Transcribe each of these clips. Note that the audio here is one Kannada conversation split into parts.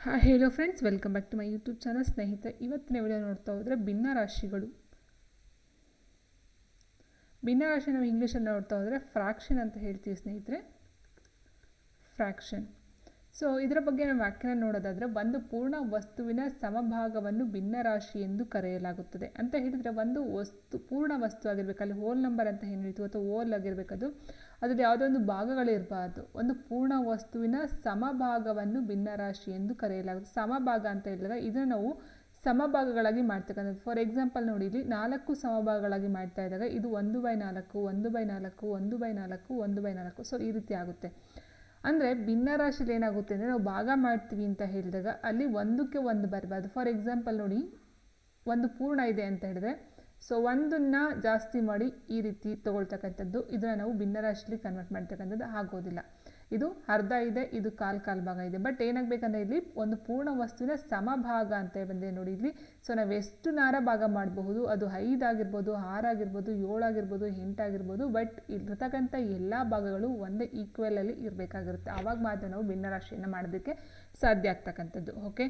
Hi hello friends welcome back to my YouTube channel ಸ್ನೇಹಿತ ಇವತ್ತಿನ ವಿಡಿಯೋ ನೋಡ್ತಾ ಹೋದರೆ ಭಿನ್ನ ರಾಶಿಗಳು. ಭಿನ್ನ ರಾಶಿ ನಾವು ಇಂಗ್ಲೀಷಲ್ಲಿ ನೋಡ್ತಾ ಹೋದರೆ ಫ್ರಾಕ್ಷನ್ ಅಂತ ಹೇಳ್ತೀವಿ ಸ್ನೇಹಿತರೆ. ಫ್ರಾಕ್ಷನ್ ಸೊ ಇದರ ಬಗ್ಗೆ ನಾವು ವ್ಯಾಖ್ಯಾನ ನೋಡೋದಾದರೆ ಒಂದು ಪೂರ್ಣ ವಸ್ತುವಿನ ಸಮಭಾಗವನ್ನು ಭಿನ್ನರಾಶಿ ಎಂದು ಕರೆಯಲಾಗುತ್ತದೆ. ಅಂತ ಹೇಳಿದರೆ ಒಂದು ವಸ್ತು, ಪೂರ್ಣ ವಸ್ತು ಆಗಿರಬೇಕು, ಅಲ್ಲಿ ಹೋಲ್ ನಂಬರ್ ಅಂತ ಏನು ಹೇಳ್ತೀವಿ ಅಥವಾ ಓಲ್ ಆಗಿರಬೇಕದು ಅದ್ರಲ್ಲಿ ಯಾವುದೋ ಒಂದು ಭಾಗಗಳಿರಬಾರ್ದು. ಒಂದು ಪೂರ್ಣ ವಸ್ತುವಿನ ಸಮಭಾಗವನ್ನು ಭಿನ್ನರಾಶಿ ಎಂದು ಕರೆಯಲಾಗುತ್ತೆ ಸಮಭಾಗ ಅಂತ ಹೇಳಿದಾಗ ಇದನ್ನು ನಾವು ಸಮಭಾಗಗಳಾಗಿ ಮಾಡ್ತಕ್ಕಂಥದ್ದು. ಫಾರ್ ಎಕ್ಸಾಂಪಲ್ ನೋಡಿ, ಇಲ್ಲಿ ನಾಲ್ಕು ಸಮಭಾಗಗಳಾಗಿ ಮಾಡ್ತಾ ಇದ್ದಾಗ ಇದು ಒಂದು ಬೈ ನಾಲ್ಕು, ಒಂದು ಬೈ ನಾಲ್ಕು, ಒಂದು ಬೈ ನಾಲ್ಕು, ಒಂದು ಬೈ ನಾಲ್ಕು. ಸೊ ಈ ರೀತಿ ಆಗುತ್ತೆ. ಅಂದರೆ ಭಿನ್ನರಾಶಿಲಿ ಏನಾಗುತ್ತೆ ಅಂದರೆ ನಾವು ಭಾಗ ಮಾಡ್ತೀವಿ ಅಂತ ಹೇಳಿದಾಗ ಅಲ್ಲಿ ಒಂದಕ್ಕೆ ಒಂದು ಬರಬಾರ್ದು. ಫಾರ್ ಎಕ್ಸಾಂಪಲ್ ನೋಡಿ, ಒಂದು ಪೂರ್ಣ ಇದೆ ಅಂತ ಹೇಳಿದ್ರೆ ಸೊ ಒಂದನ್ನು ಜಾಸ್ತಿ ಮಾಡಿ ಈ ರೀತಿ ತಗೊಳ್ತಕ್ಕಂಥದ್ದು ಇದನ್ನು ನಾವು ಭಿನ್ನರಾಶಿಲಿ ಕನ್ವರ್ಟ್ ಮಾಡ್ತಕ್ಕಂಥದ್ದು ಆಗೋದಿಲ್ಲ. ಇದು ಅರ್ಧ ಇದೆ, ಇದು ಕಾಲು ಕಾಲು ಭಾಗ ಇದೆ. ಬಟ್ ಏನಾಗಬೇಕಂದ್ರೆ ಇಲ್ಲಿ ಒಂದು ಪೂರ್ಣ ವಸ್ತುವಿನ ಸಮಭಾಗ ಅಂತ ಬಂದೆ ನೋಡಿ ಇಲ್ಲಿ. ಸೊ ನಾವು ಎಷ್ಟು ನಾರ ಭಾಗ ಮಾಡಬಹುದು? ಅದು ಐದಾಗಿರ್ಬೋದು ಆರಾಗಿರ್ಬೋದು ಏಳಾಗಿರ್ಬೋದು ಎಂಟಾಗಿರ್ಬೋದು ಬಟ್ ಇರ್ತಕ್ಕಂಥ ಎಲ್ಲ ಭಾಗಗಳು ಒಂದೇ ಈಕ್ವಲಲ್ಲಿ ಇರಬೇಕಾಗಿರುತ್ತೆ. ಆವಾಗ ಮಾತ್ರ ನಾವು ಭಿನ್ನರಾಶಿಯನ್ನು ಮಾಡೋದಕ್ಕೆ ಸಾಧ್ಯ ಆಗ್ತಕ್ಕಂಥದ್ದು ಓಕೆ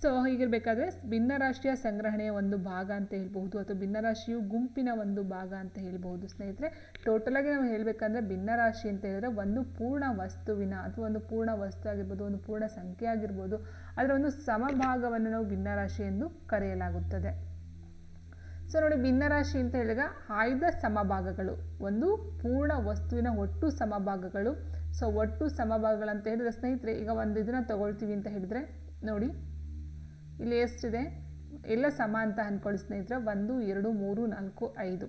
ಸೊ ಹೀಗಿರಬೇಕಾದ್ರೆ ಭಿನ್ನ ರಾಶಿಯ ಸಂಗ್ರಹಣೆಯ ಒಂದು ಭಾಗ ಅಂತ ಹೇಳ್ಬಹುದು ಅಥವಾ ಭಿನ್ನರಾಶಿಯು ಗುಂಪಿನ ಒಂದು ಭಾಗ ಅಂತ ಹೇಳ್ಬಹುದು. ಸ್ನೇಹಿತರೆ ಟೋಟಲಾಗಿ ನಾವು ಹೇಳಬೇಕಂದ್ರೆ ಭಿನ್ನರಾಶಿ ಅಂತ ಹೇಳಿದ್ರೆ ಒಂದು ಪೂರ್ಣ ವಸ್ತುವಿನ ಅಥವಾ ಒಂದು ಪೂರ್ಣ ವಸ್ತು ಆಗಿರ್ಬೋದು, ಒಂದು ಪೂರ್ಣ ಸಂಖ್ಯೆ ಆಗಿರ್ಬೋದು, ಅದರ ಒಂದು ಸಮಭಾಗವನ್ನು ನಾವು ಭಿನ್ನರಾಶಿ ಎಂದು ಕರೆಯಲಾಗುತ್ತದೆ. ಸೊ ನೋಡಿ ಭಿನ್ನರಾಶಿ ಅಂತ ಹೇಳಿದಾಗ ಆಯ್ದ ಸಮಭಾಗಗಳು, ಒಂದು ಪೂರ್ಣ ವಸ್ತುವಿನ ಒಟ್ಟು ಸಮಭಾಗಗಳು. ಸೊ ಒಟ್ಟು ಸಮಭಾಗಗಳಂತ ಹೇಳಿದ್ರೆ ಸ್ನೇಹಿತರೆ, ಈಗ ಒಂದು ಇದನ್ನು ತಗೊಳ್ತೀವಿ ಅಂತ ಹೇಳಿದ್ರೆ, ನೋಡಿ. ಇಲ್ಲಿ ಎಷ್ಟಿದೆ ಎಲ್ಲ ಸಮ ಅಂತ ಅಂದ್ಕೊಳ್ಳಿ ಸ್ನೇಹಿತರೆ, ಒಂದು, ಎರಡು, ಮೂರು, ನಾಲ್ಕು, ಐದು.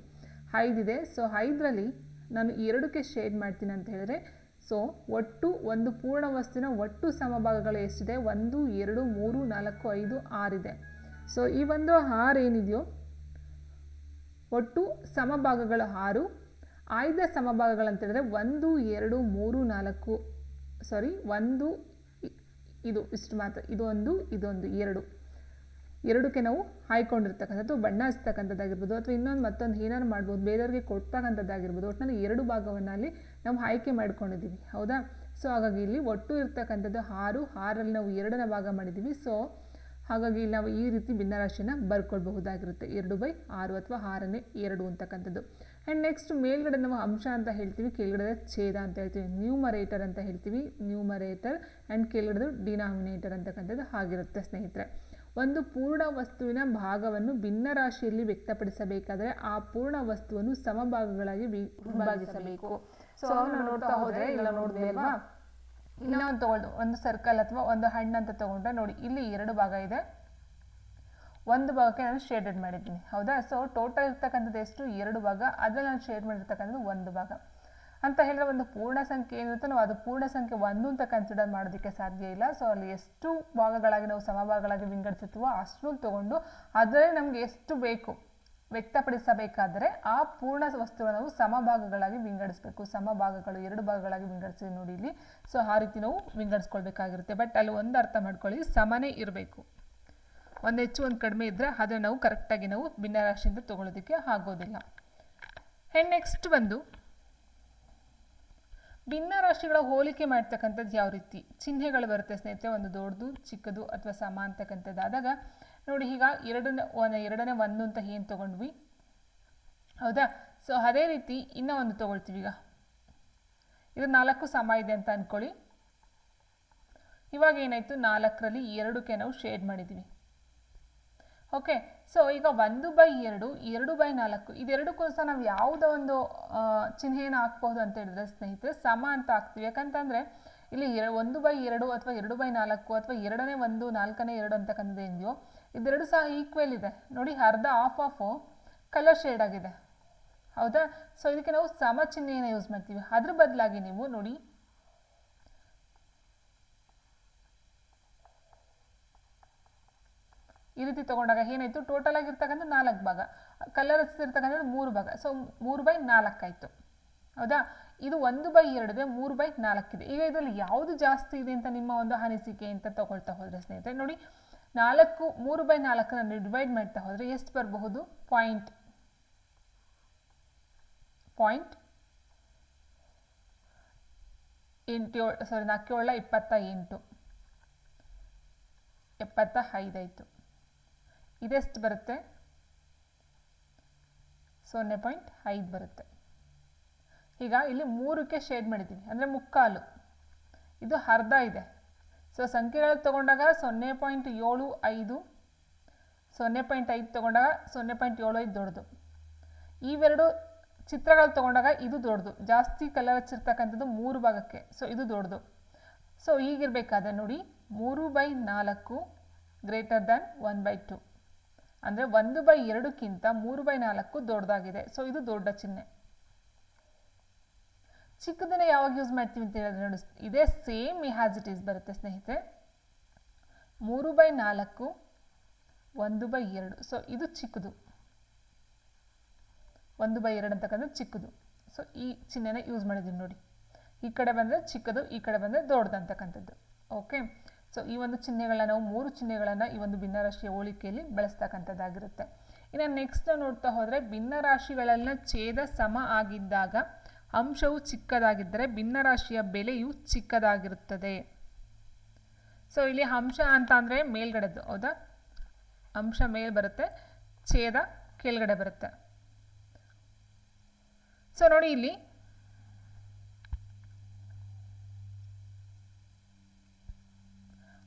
ಐದಿದೆ ಸೊ ಐದರಲ್ಲಿ ನಾನು ಎರಡಕ್ಕೆ ಶೇಡ್ ಮಾಡ್ತೀನಿ ಅಂತ ಹೇಳಿದ್ರೆ ಸೊ ಒಟ್ಟು ಒಂದು ಪೂರ್ಣ ವಸ್ತುವಿನ ಒಟ್ಟು ಸಮಭಾಗಗಳು ಎಷ್ಟಿದೆ? ಒಂದು, ಎರಡು, ಮೂರು, ನಾಲ್ಕು, ಐದು ಆರಿದೆ ಸೊ ಈ ಒಂದು ಆರು ಏನಿದೆಯೋ, ಒಟ್ಟು ಸಮಭಾಗಗಳು ಆರು. ಆಯ್ದ ಸಮಭಾಗಗಳಂತೇಳಿದ್ರೆ ಒಂದು, ಎರಡು, ಮೂರು, ನಾಲ್ಕು ಸಾರಿ ಒಂದು ಇದು ಇಷ್ಟು ಮಾತ್ರ. ಇದೊಂದು ಇದೊಂದು ಎರಡು. ಎರಡಕ್ಕೆ ನಾವು ಹಾಯ್ಕೊಂಡಿರ್ತಕ್ಕಂಥದ್ದು, ಬಣ್ಣ ಹಚ್ತಕ್ಕಂಥದ್ದಾಗಿರ್ಬೋದು, ಅಥವಾ ಇನ್ನೊಂದು ಮತ್ತೊಂದು ಏನಾರು ಮಾಡ್ಬೋದು, ಬೇರೆಯವ್ರಿಗೆ ಕೊಡ್ತಕ್ಕಂಥದ್ದಾಗಿರ್ಬೋದು ಒಟ್ಟಿನಲ್ಲಿ ಎರಡು ಭಾಗವನ್ನು ಅಲ್ಲಿ ನಾವು ಆಯ್ಕೆ ಮಾಡ್ಕೊಂಡಿದ್ದೀವಿ. ಹೌದಾ? ಸೊ ಹಾಗಾಗಿ ಇಲ್ಲಿ ಒಟ್ಟು ಇರ್ತಕ್ಕಂಥದ್ದು ಆರು ಆರಲ್ಲಿ ನಾವು ಎರಡನ ಭಾಗ ಮಾಡಿದ್ದೀವಿ. ಸೊ ಹಾಗಾಗಿ ನಾವು ಈ ರೀತಿ ಭಿನ್ನರಾಶಿನ ಬರ್ಕೊಳ್ಬಹುದಾಗಿರುತ್ತೆ. ಎರಡು ಬೈ ಆರು ಅಥವಾ ಆರನೇ ಎರಡು ಅಂತಕ್ಕಂಥದ್ದು. ಆ್ಯಂಡ್ ನೆಕ್ಸ್ಟ್ ಮೇಲ್ಗಡೆ ನಾವು ಅಂಶ ಅಂತ ಹೇಳ್ತೀವಿ, ಕೆಳಗಡೆ ಛೇದ ಅಂತ ಹೇಳ್ತೀವಿ. ನ್ಯೂಮರೇಟರ್ ಅಂತ ಹೇಳ್ತೀವಿ ನ್ಯೂಮರೇಟರ್ ಆ್ಯಂಡ್ ಕೆಳಗಡೆ ಡಿನಾಮಿನೇಟರ್ ಅಂತಕ್ಕಂಥದ್ದು ಆಗಿರುತ್ತೆ ಸ್ನೇಹಿತರೆ. ಒಂದು ಪೂರ್ಣ ವಸ್ತುವಿನ ಭಾಗವನ್ನು ಭಿನ್ನ ರಾಶಿಯಲ್ಲಿ ವ್ಯಕ್ತಪಡಿಸಬೇಕಾದರೆ ಆ ಪೂರ್ಣ ವಸ್ತುವನ್ನು ಸಮಭಾಗಗಳಾಗಿ ವಿಭಾಗಿಸಬೇಕು. ಸೊ ನೋಡ್ತಾ ಹೋದ್ರೆ ಇಲ್ಲ ನೋಡಿದ್ವಿ ಇನ್ನೊಂದು ತಗೊಂಡು, ಒಂದು ಸರ್ಕಲ್ ಅಥವಾ ಒಂದು ಹಣ್ಣು ಅಂತ ತಗೊಂಡ್ರೆ ನೋಡಿ, ಇಲ್ಲಿ ಎರಡು ಭಾಗ ಇದೆ. ಒಂದು ಭಾಗಕ್ಕೆ ನಾನು ಶೇಡೆಡ್ ಮಾಡಿದ್ದೀನಿ. ಹೌದಾ? ಸೊ ಟೋಟಲ್ ಇರ್ತಕ್ಕಂಥದ್ದು ಎಷ್ಟು? ಎರಡು ಭಾಗ. ಅದರಲ್ಲಿ ನಾನು ಶೇಡ್ ಮಾಡಿರ್ತಕ್ಕಂಥದ್ದು ಒಂದು ಭಾಗ. ಅಂತ ಹೇಳಿದ್ರೆ ಒಂದು ಪೂರ್ಣ ಸಂಖ್ಯೆ ಏನಿರುತ್ತೋ ನಾವು ಅದು ಪೂರ್ಣ ಸಂಖ್ಯೆ ಒಂದು ಅಂತ ಕನ್ಸಿಡರ್ ಮಾಡೋದಕ್ಕೆ ಸಾಧ್ಯ ಇಲ್ಲ. ಸೊ ಅಲ್ಲಿ ಎಷ್ಟು ಭಾಗಗಳಾಗಿ ನಾವು ಸಮಭಾಗಗಳಾಗಿ ವಿಂಗಡಿಸುತ್ತೀವೋ ಅಷ್ಟು ತಗೊಂಡು ಅದರಲ್ಲಿ ನಮಗೆ ಎಷ್ಟು ಬೇಕು, ವ್ಯಕ್ತಪಡಿಸಬೇಕಾದರೆ ಆ ಪೂರ್ಣ ವಸ್ತುವನ್ನು ನಾವು ಸಮಭಾಗಗಳಾಗಿ ವಿಂಗಡಿಸಬೇಕು. ಸಮಭಾಗಗಳು ಎರಡು ಭಾಗಗಳಾಗಿ ವಿಂಗಡಿಸಿ ನೋಡಿ ಇಲ್ಲಿ. ಸೊ ಆ ರೀತಿ ನಾವು ವಿಂಗಡಿಸ್ಕೊಳ್ಬೇಕಾಗಿರುತ್ತೆ. ಬಟ್ ಅಲ್ಲಿ ಒಂದು ಅರ್ಥ ಮಾಡ್ಕೊಳ್ಳಿ. ಸಮನೇ ಇರಬೇಕು. ಒಂದು ಹೆಚ್ಚು ಒಂದು ಕಡಿಮೆ ಇದ್ದರೆ ಅದನ್ನು ನಾವು ಕರೆಕ್ಟಾಗಿ ನಾವು ಭಿನ್ನರಾಶಿಯಿಂದ ತೊಗೊಳೋದಕ್ಕೆ ಆಗೋದಿಲ್ಲ. ಆ್ಯಂಡ್ ನೆಕ್ಸ್ಟ್ ಬಂದು ಭಿನ್ನ ರಾಶಿಗಳ ಹೋಲಿಕೆ ಮಾಡ್ತಕ್ಕಂಥದ್ದು ಯಾವ ರೀತಿ? ಚಿಹ್ನೆಗಳು ಬರುತ್ತೆ ಸ್ನೇಹಿತರೆ, ಒಂದು ದೊಡ್ಡದು, ಚಿಕ್ಕದು ಅಥವಾ ಸಮ ಅಂತಕ್ಕಂಥದ್ದಾದಾಗ ನೋಡಿ ಈಗ ಎರಡನೇ ಎರಡನೇ ಒಂದು ಅಂತ ಏನು ತೊಗೊಂಡ್ವಿ? ಹೌದಾ? ಸೊ ಅದೇ ರೀತಿ ಇನ್ನೂ ಒಂದು ತೊಗೊಳ್ತೀವಿ ಈಗ. ಇದು ನಾಲ್ಕು ಸಮ ಇದೆ ಅಂತ ಅಂದ್ಕೊಳ್ಳಿ ಇವಾಗ ಏನಾಯಿತು? ನಾಲ್ಕರಲ್ಲಿ ಎರಡಕ್ಕೆ ನಾವು ಶೇಡ್ ಮಾಡಿದ್ದೀವಿ ಓಕೆ ಸೊ ಈಗ ಒಂದು ಬೈ ಎರಡು ಎರಡು ಬೈ ನಾಲ್ಕು, ಇದೆರಡಕ್ಕೂ ಸಹ ನಾವು ಯಾವುದೋ ಒಂದು ಚಿಹ್ನೆಯನ್ನು ಹಾಕ್ಬೋದು ಅಂತ ಹೇಳಿದ್ರೆ ಸ್ನೇಹಿತರೆ, ಸಮ ಅಂತ ಹಾಕ್ತೀವಿ. ಯಾಕಂತಂದರೆ ಇಲ್ಲಿ ಎರ ಒಂದು ಬೈ ಎರಡು ಅಥವಾ ಎರಡು ಬೈ ನಾಲ್ಕು ಅಥವಾ ಎರಡನೇ ಒಂದು, ನಾಲ್ಕನೇ ಎರಡು ಅಂತಕ್ಕಂಥದ್ದು ಏನಿದೆಯೋ ಇದೆರಡು ಸಹ ಈಕ್ವಲ್ ಇದೆ. ನೋಡಿ, ಅರ್ಧ ಆಫ್ ಆಫು ಕಲರ್ ಶೇಡ್ ಆಗಿದೆ. ಹೌದಾ? ಸೊ ಇದಕ್ಕೆ ನಾವು ಸಮ ಚಿಹ್ನೆಯನ್ನು ಯೂಸ್ ಮಾಡ್ತೀವಿ. ಅದ್ರ ಬದಲಾಗಿ ನೀವು ನೋಡಿ ಈ ರೀತಿ ತೊಗೊಂಡಾಗ ಏನಾಯಿತು? ಟೋಟಲ್ ಆಗಿರ್ತಕ್ಕಂಥ ನಾಲ್ಕು ಭಾಗ. ಕಲರ್ ಹಚ್ಚಿರ್ತಕ್ಕಂಥದ್ದು ಮೂರು ಭಾಗ. ಸೊ ಮೂರು ಬೈ ನಾಲ್ಕಾಯಿತು ಹೌದಾ? ಇದು ಒಂದು ಬೈ ಎರಡಿದೆ ಮೂರು ಬೈ ನಾಲ್ಕಿದೆ ಈಗ ಇದರಲ್ಲಿ ಯಾವುದು ಜಾಸ್ತಿ ಇದೆ ಅಂತ ನಿಮ್ಮ ಒಂದು ಅನಿಸಿಕೆ ಅಂತ ತಗೊಳ್ತಾ ಹೋದರೆ ಸ್ನೇಹಿತರೆ, ನೋಡಿ, ನಾಲ್ಕು, ಮೂರು ಬೈ ನಾಲ್ಕನ್ನು ಡಿವೈಡ್ ಮಾಡ್ತಾ ಹೋದರೆ ಎಷ್ಟು ಬರಬಹುದು? ಪಾಯಿಂಟ್ ಪಾಯಿಂಟ್ ಎಂಟು ಸಾರಿ ನಾಲ್ಕೇಳ ಇಪ್ಪತ್ತ ಎಂಟು. ಎಪ್ಪತ್ತ ಐದಾಯಿತು ಇದೆಷ್ಟು ಬರುತ್ತೆ? ಸೊನ್ನೆ ಪಾಯಿಂಟ್ ಐದು ಬರುತ್ತೆ. ಈಗ ಇಲ್ಲಿ ಮೂರಕ್ಕೆ ಶೇಡ್ ಮಾಡಿದ್ದೀನಿ. ಅಂದರೆ ಮುಕ್ಕಾಲು. ಇದು ಅರ್ಧ ಇದೆ. ಸೊ ಸಂಖ್ಯೆಗಳು ತಗೊಂಡಾಗ ಸೊನ್ನೆ ಪಾಯಿಂಟ್ ಏಳು ಐದು, ಸೊನ್ನೆ ಪಾಯಿಂಟ್ ಐದು ತೊಗೊಂಡಾಗ ಸೊನ್ನೆ ಪಾಯಿಂಟ್ ಏಳು ಐದು ದೊಡ್ಡದು. ಇವೆರಡು ಚಿತ್ರಗಳು ತೊಗೊಂಡಾಗ ಇದು ದೊಡ್ಡದು. ಜಾಸ್ತಿ ಕಲರ್ ಹಚ್ಚಿರ್ತಕ್ಕಂಥದ್ದು ಮೂರು ಭಾಗಕ್ಕೆ. ಸೊ ಇದು ದೊಡ್ಡದು. ಸೊ ಈಗಿರಬೇಕಾದ ನೋಡಿ, ಮೂರು ಬೈ ನಾಲ್ಕು greater than one by two ಅಂದರೆ ಒಂದು ಬೈ ಎರಡಕ್ಕಿಂತ ಮೂರು ಬೈ ನಾಲ್ಕು ದೊಡ್ಡದಾಗಿದೆ. ಸೊ ಇದು ದೊಡ್ಡ ಚಿಹ್ನೆ. ಚಿಕ್ಕದನ್ನ ಯಾವಾಗ ಯೂಸ್ ಮಾಡ್ತೀವಿ ಅಂತ ಹೇಳಿದ್ರೆ ನೋಡಿ, ಇದೇ ಸೇಮ್ ಹ್ಯಾಸ್ ಇಟ್ ಈಸ್ ಬರುತ್ತೆ ಸ್ನೇಹಿತರೆ. ಮೂರು ಬೈ ನಾಲ್ಕು, ಒಂದು ಬೈ ಎರಡು. ಸೊ ಇದು ಚಿಕ್ಕದು. ಒಂದು ಬೈ ಎರಡು ಅಂತಕ್ಕಂಥ ಚಿಕ್ಕದು. ಸೊ ಈ ಚಿಹ್ನೆನ ಯೂಸ್ ಮಾಡಿದ್ದೀವಿ ನೋಡಿ. ಈ ಕಡೆ ಬಂದರೆ ಚಿಕ್ಕದು, ಈ ಕಡೆ ಬಂದರೆ ದೊಡ್ಡದು ಅಂತಕ್ಕಂಥದ್ದು ಓಕೆ ಸೊ ಈ ಒಂದು ಚಿಹ್ನೆಗಳನ್ನ ನಾವು ಮೂರು ಚಿಹ್ನೆಗಳನ್ನು ಈ ಒಂದು ಭಿನ್ನರಾಶಿಯ ಹೋಲಿಕೆಯಲ್ಲಿ ಬಳಸ್ತಕ್ಕಂಥದ್ದಾಗಿರುತ್ತೆ. ಇನ್ನು ನೆಕ್ಸ್ಟ್ ನೋಡ್ತಾ ಹೋದರೆ ಭಿನ್ನರಾಶಿಗಳೆಲ್ಲ ಛೇದ ಸಮ ಆಗಿದ್ದಾಗ ಅಂಶವು ಚಿಕ್ಕದಾಗಿದ್ದರೆ ಭಿನ್ನರಾಶಿಯ ಬೆಲೆಯು ಚಿಕ್ಕದಾಗಿರುತ್ತದೆ. ಸೊ ಇಲ್ಲಿ ಅಂಶ ಅಂತ ಅಂದರೆ ಮೇಲ್ಗಡೆದು ಹೌದಾ? ಅಂಶ ಮೇಲ್ ಬರುತ್ತೆ, ಛೇದ ಕೆಳಗಡೆ ಬರುತ್ತೆ. ಸೊ ನೋಡಿ ಇಲ್ಲಿ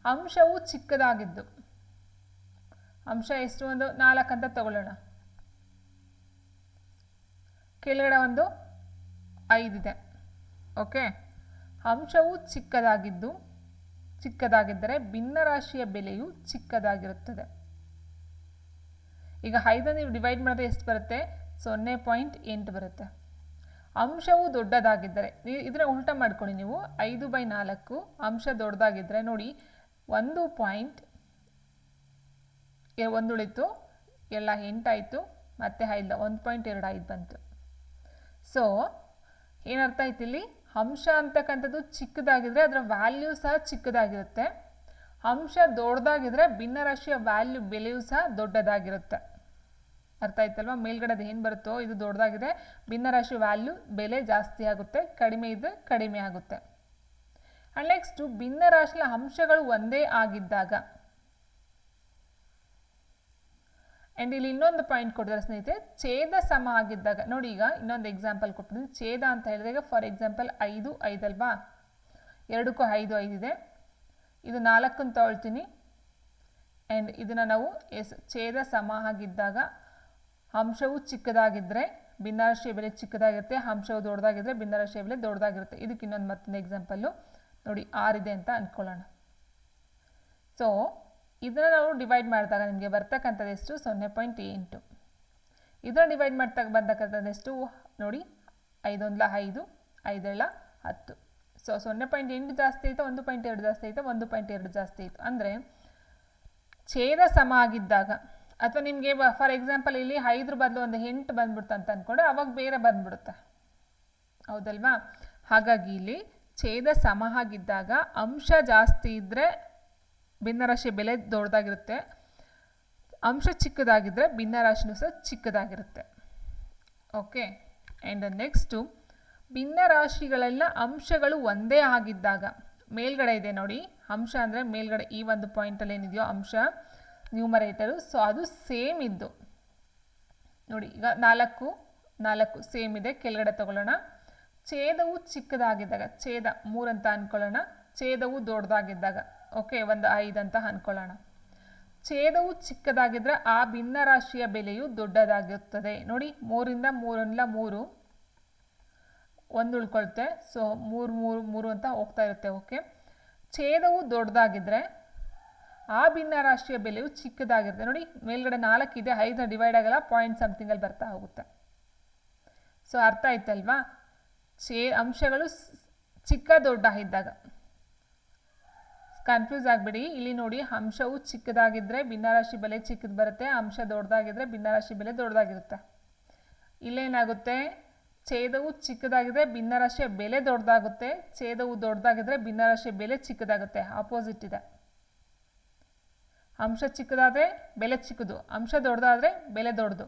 ಅಂಶವು ಚಿಕ್ಕದಾಗಿದ್ದು. ಅಂಶ ಎಷ್ಟು? ಒಂದು ನಾಲ್ಕು ಅಂತ ತಗೊಳ್ಳೋಣ. ಕೆಳಗಡೆ ಒಂದು ಐದಿದೆ ಓಕೆ? ಅಂಶವು ಚಿಕ್ಕದಾಗಿದ್ದು, ಚಿಕ್ಕದಾಗಿದ್ದರೆ ಭಿನ್ನರಾಶಿಯ ಬೆಲೆಯು ಚಿಕ್ಕದಾಗಿರುತ್ತದೆ. ಈಗ ಐದು ನೀವು ಡಿವೈಡ್ ಮಾಡಿದ್ರೆ ಎಷ್ಟು ಬರುತ್ತೆ? ಸೊನ್ನೆ ಪಾಯಿಂಟ್ ಎಂಟು ಬರುತ್ತೆ. ಅಂಶವು ದೊಡ್ಡದಾಗಿದ್ದರೆ ಇದನ್ನ ಉಲ್ಟಾ ಮಾಡ್ಕೊಳ್ಳಿ ನೀವು. ಐದು ಬೈ ನಾಲ್ಕು, ಅಂಶ ದೊಡ್ಡದಾಗಿದ್ದರೆ ನೋಡಿ ಒಂದು ಪಾಯಿಂಟ್ ಒಂದು ಉಳಿತು ಎಲ್ಲ ಎಂಟಾಯಿತು, ಮತ್ತು ಐದು, ಒಂದು ಪಾಯಿಂಟ್ ಎರಡು ಐದು ಬಂತು. ಸೊ ಏನರ್ಥ ಆಯ್ತು ಇಲ್ಲಿ ಅಂಶ ಅಂತಕ್ಕಂಥದ್ದು ಚಿಕ್ಕದಾಗಿದ್ರೆ ಅದರ ವ್ಯಾಲ್ಯೂ ಸಹ ಚಿಕ್ಕದಾಗಿರುತ್ತೆ. ಅಂಶ ದೊಡ್ಡದಾಗಿದ್ರೆ ಭಿನ್ನರಾಶಿಯ ವ್ಯಾಲ್ಯೂ ಬೆಲೆಯೂ ಸಹ ದೊಡ್ಡದಾಗಿರುತ್ತೆ. ಅರ್ಥ ಆಯ್ತಲ್ವಾ? ಮೇಲ್ಗಡೆದು ಏನು ಬರುತ್ತೋ, ಇದು ದೊಡ್ಡದಾಗಿದೆ ಭಿನ್ನರಾಶಿ ವ್ಯಾಲ್ಯೂ ಬೆಲೆ ಜಾಸ್ತಿ ಆಗುತ್ತೆ, ಕಡಿಮೆ ಇದ್ದರೆ ಕಡಿಮೆ ಆಗುತ್ತೆ. ಆ್ಯಂಡ್ ನೆಕ್ಸ್ಟು ಭಿನ್ನರಾಶಿಯ ಅಂಶಗಳು ಒಂದೇ ಆಗಿದ್ದಾಗ. ಆ್ಯಂಡ್ ಇಲ್ಲಿ ಇನ್ನೊಂದು ಪಾಯಿಂಟ್ ಕೊಡ್ತಾರೆ ಸ್ನೇಹಿತರೆ, ಛೇದ ಸಮ ಆಗಿದ್ದಾಗ. ನೋಡಿ ಈಗ ಇನ್ನೊಂದು ಎಕ್ಸಾಂಪಲ್ ಕೊಟ್ಟಿದ್ದೀನಿ. ಛೇದ ಅಂತ ಹೇಳಿದಾಗ ಫಾರ್ ಎಕ್ಸಾಂಪಲ್ ಐದು ಐದಲ್ವಾ ಎರಡಕ್ಕೂ ಐದು ಐದಿದೆ ಇದು. ನಾಲ್ಕನ್ನು ತಗೊಳ್ತೀನಿ. ಆ್ಯಂಡ್ ಇದನ್ನು ನಾವು ಎಸ್, ಛೇದ ಸಮ ಆಗಿದ್ದಾಗ, ಅಂಶವು ಚಿಕ್ಕದಾಗಿದ್ದರೆ ಭಿನ್ನರಾಶಿಯ ಬೆಲೆ ಚಿಕ್ಕದಾಗಿರುತ್ತೆ, ಅಂಶವು ದೊಡ್ಡದಾಗಿದ್ದರೆ ಭಿನ್ನರಾಶಿಯ ಬೆಲೆ ದೊಡ್ಡದಾಗಿರುತ್ತೆ. ಇದಕ್ಕೆ ಇನ್ನೊಂದು ಮತ್ತೊಂದು ಎಕ್ಸಾಂಪಲ್ಲು ನೋಡಿ ಆರಿದೆ ಅಂತ ಅಂದ್ಕೊಳ್ಳೋಣ ಸೊ ಇದನ್ನು ನಾವು ಡಿವೈಡ್ ಮಾಡಿದಾಗ ನಿಮಗೆ ಬರ್ತಕ್ಕಂಥದ್ದು ಎಷ್ಟು? ಸೊನ್ನೆ ಪಾಯಿಂಟ್ ಎಂಟು. ಇದನ್ನು ಡಿವೈಡ್ ಮಾಡ್ತಾ ಬಂದಕ್ಕಂಥದ್ದು ಎಷ್ಟು? ನೋಡಿ, ಐದೊಂದಲ ಐದು ಐದೇಳ ಹತ್ತು. ಸೊ ಸೊನ್ನೆ ಪಾಯಿಂಟ್ ಎಂಟು ಜಾಸ್ತಿ ಆಯಿತು ಒಂದು ಪಾಯಿಂಟ್ ಎರಡು ಜಾಸ್ತಿ ಆಯಿತು ಒಂದು ಪಾಯಿಂಟ್ ಎರಡು ಜಾಸ್ತಿ ಆಯಿತು ಅಂದರೆ, ಛೇದ ಸಮ ಆಗಿದ್ದಾಗ, ಅಥವಾ ನಿಮಗೆ ಫಾರ್ ಎಕ್ಸಾಂಪಲ್ ಇಲ್ಲಿ ಐದ್ರ ಬದಲು ಒಂದು ಎಂಟು ಬಂದ್ಬಿಡ್ತು ಅಂತ ಅಂದ್ಕೊಂಡು ಅವಾಗ ಬೇರೆ ಬಂದ್ಬಿಡುತ್ತೆ. ಹೌದಲ್ವಾ? ಹಾಗಾಗಿ ಇಲ್ಲಿ ಛೇದ ಸಮ ಆಗಿದ್ದಾಗ ಅಂಶ ಜಾಸ್ತಿ ಇದ್ದರೆ ಭಿನ್ನರಾಶಿ ಬೆಲೆ ದೊಡ್ಡದಾಗಿರುತ್ತೆ. ಅಂಶ ಚಿಕ್ಕದಾಗಿದ್ದರೆ ಭಿನ್ನರಾಶಿನೂ ಸಹ ಚಿಕ್ಕದಾಗಿರುತ್ತೆ. ಓಕೆ ಆ್ಯಂಡ್ ನೆಕ್ಸ್ಟು ಭಿನ್ನರಾಶಿಗಳೆಲ್ಲ ಅಂಶಗಳು ಒಂದೇ ಆಗಿದ್ದಾಗ, ಮೇಲ್ಗಡೆ ಇದೆ ನೋಡಿ. ಅಂಶ ಅಂದರೆ ಮೇಲ್ಗಡೆ ಈ ಒಂದು ಪಾಯಿಂಟಲ್ಲಿ ಏನಿದೆಯೋ ಅಂಶ ನ್ಯೂಮರೇಟರು ಸೊ ಅದು ಸೇಮ್ ಇದ್ದು. ನೋಡಿ, ಈಗ ನಾಲ್ಕು ನಾಲ್ಕು ಸೇಮ್ ಇದೆ. ಕೆಳಗಡೆ ತಗೊಳ್ಳೋಣ. ಛೇದವು ಚಿಕ್ಕದಾಗಿದ್ದಾಗ, ಛೇದ ಮೂರಂತ ಅಂದ್ಕೊಳ್ಳೋಣ ಛೇದವು ದೊಡ್ಡದಾಗಿದ್ದಾಗ. ಓಕೆ ಒಂದು ಐದು ಅಂತ ಅಂದ್ಕೊಳ್ಳೋಣ ಛೇದವು ಚಿಕ್ಕದಾಗಿದ್ದರೆ ಆ ಭಿನ್ನರಾಶಿಯ ಬೆಲೆಯು ದೊಡ್ಡದಾಗಿರುತ್ತದೆ ನೋಡಿ, ಮೂರಿಂದ ಮೂರಿಂದ ಮೂರು. ಒಂದು ಉಳ್ಕೊಳ್ತೆ. ಸೊ ಮೂರು ಮೂರು ಮೂರು ಅಂತ ಹೋಗ್ತಾ ಇರುತ್ತೆ ಓಕೆ ಛೇದವು ದೊಡ್ಡದಾಗಿದ್ದರೆ ಆ ಭಿನ್ನರಾಶಿಯ ಬೆಲೆಯು ಚಿಕ್ಕದಾಗಿರುತ್ತೆ. ನೋಡಿ, ಮೇಲ್ಗಡೆ ನಾಲ್ಕಿದೆ, ಐದನ್ನ ಡಿವೈಡ್ ಆಗಲ್ಲ ಪಾಯಿಂಟ್ ಸಮಥಿಂಗಲ್ಲಿ ಬರ್ತಾ ಹೋಗುತ್ತೆ. ಸೊ ಅರ್ಥ ಆಯ್ತಲ್ವಾ? ಛೇ ಅಂಶಗಳು ಚಿಕ್ಕ ದೊಡ್ಡ ಇದ್ದಾಗ. ಕನ್ಫ್ಯೂಸ್ ಆಗಬೇಡಿ. ಇಲ್ಲಿ ನೋಡಿ, ಅಂಶವು ಚಿಕ್ಕದಾಗಿದ್ದರೆ ಭಿನ್ನರಾಶಿ ಬೆಲೆ ಚಿಕ್ಕದು ಬರುತ್ತೆ, ಅಂಶ ದೊಡ್ಡದಾಗಿದ್ದರೆ ಭಿನ್ನರಾಶಿ ಬೆಲೆ ದೊಡ್ಡದಾಗಿರುತ್ತೆ. ಇಲ್ಲೇನಾಗುತ್ತೆ? ಛೇದವು ಚಿಕ್ಕದಾಗಿದ್ದರೆ ಭಿನ್ನರಾಶಿಯ ಬೆಲೆ ದೊಡ್ಡದಾಗುತ್ತೆ, ಛೇದವು ದೊಡ್ಡದಾಗಿದ್ರೆ ಭಿನ್ನರಾಶಿಯ ಬೆಲೆ ಚಿಕ್ಕದಾಗುತ್ತೆ. ಆಪೋಸಿಟ್ ಇದೆ. ಅಂಶ ಚಿಕ್ಕದಾದರೆ ಬೆಲೆ ಚಿಕ್ಕದು, ಅಂಶ ದೊಡ್ಡದಾದರೆ ಬೆಲೆ ದೊಡ್ಡದು.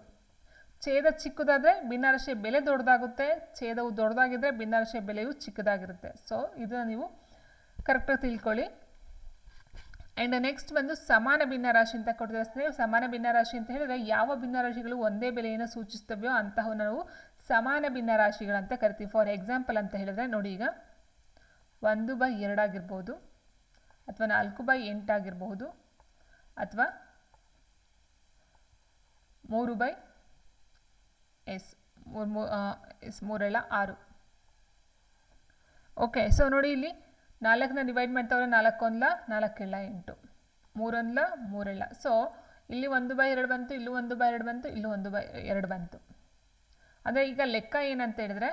ಛೇದ ಚಿಕ್ಕದಾದರೆ ಭಿನ್ನರಾಶಿಯ ಬೆಲೆ ದೊಡ್ಡದಾಗುತ್ತೆ, ಛೇದವು ದೊಡ್ಡದಾಗಿದ್ದರೆ ಭಿನ್ನರಾಶಿಯ ಬೆಲೆಯು ಚಿಕ್ಕದಾಗಿರುತ್ತೆ. ಸೊ ಇದನ್ನು ನೀವು ಕರೆಕ್ಟಾಗಿ ತಿಳ್ಕೊಳ್ಳಿ. ಆ್ಯಂಡ್ ನೆಕ್ಸ್ಟ್ ಬಂದು ಸಮಾನ ಭಿನ್ನರಾಶಿ ಅಂತ ಕೊಟ್ಟಿದ್ದಾರೆ. ಸಮಾನ ಭಿನ್ನರಾಶಿ ಅಂತ ಹೇಳಿದ್ರೆ ಯಾವ ಭಿನ್ನರಾಶಿಗಳು ಒಂದೇ ಬೆಲೆಯನ್ನು ಸೂಚಿಸ್ತವೆಯೋ ಅಂತಹ ನಾವು ಸಮಾನ ಭಿನ್ನರಾಶಿಗಳಂತ ಕರಿತೀವಿ. ಫಾರ್ ಎಕ್ಸಾಂಪಲ್ ಅಂತ ಹೇಳಿದ್ರೆ ನೋಡಿ ಈಗ, ಒಂದು ಬೈ ಎರಡಾಗಿರ್ಬೋದು ಅಥವಾ ನಾಲ್ಕು ಬೈ ಎಂಟಾಗಿರಬಹುದು ಅಥವಾ ಮೂರು ಬೈ ಎಸ್ ಎಸ್ ಮೂರೆಲ್ಲ, ಆರು. ಓಕೆ ಸೊ ನೋಡಿ ಇಲ್ಲಿ ನಾಲ್ಕನ್ನ ಡಿವೈಡ್ ಮಾಡ್ತಾವ್ರೆ, ನಾಲ್ಕೊಂದ್ಲ ನಾಲ್ಕೆಲ್ಲ ಎಂಟು. ಮೂರೊಂದ್ಲ ಮೂರೆಲ್ಲ ಸೊ ಇಲ್ಲಿ ಒಂದು ಬೈ ಎರಡು ಬಂತು, ಇಲ್ಲೂ ಒಂದು ಬೈ ಎರಡು ಬಂತು, ಇಲ್ಲೂ ಒಂದು ಬೈ ಎರಡು ಬಂತು. ಅಂದರೆ ಈಗ ಲೆಕ್ಕ ಏನಂತ ಹೇಳಿದ್ರೆ,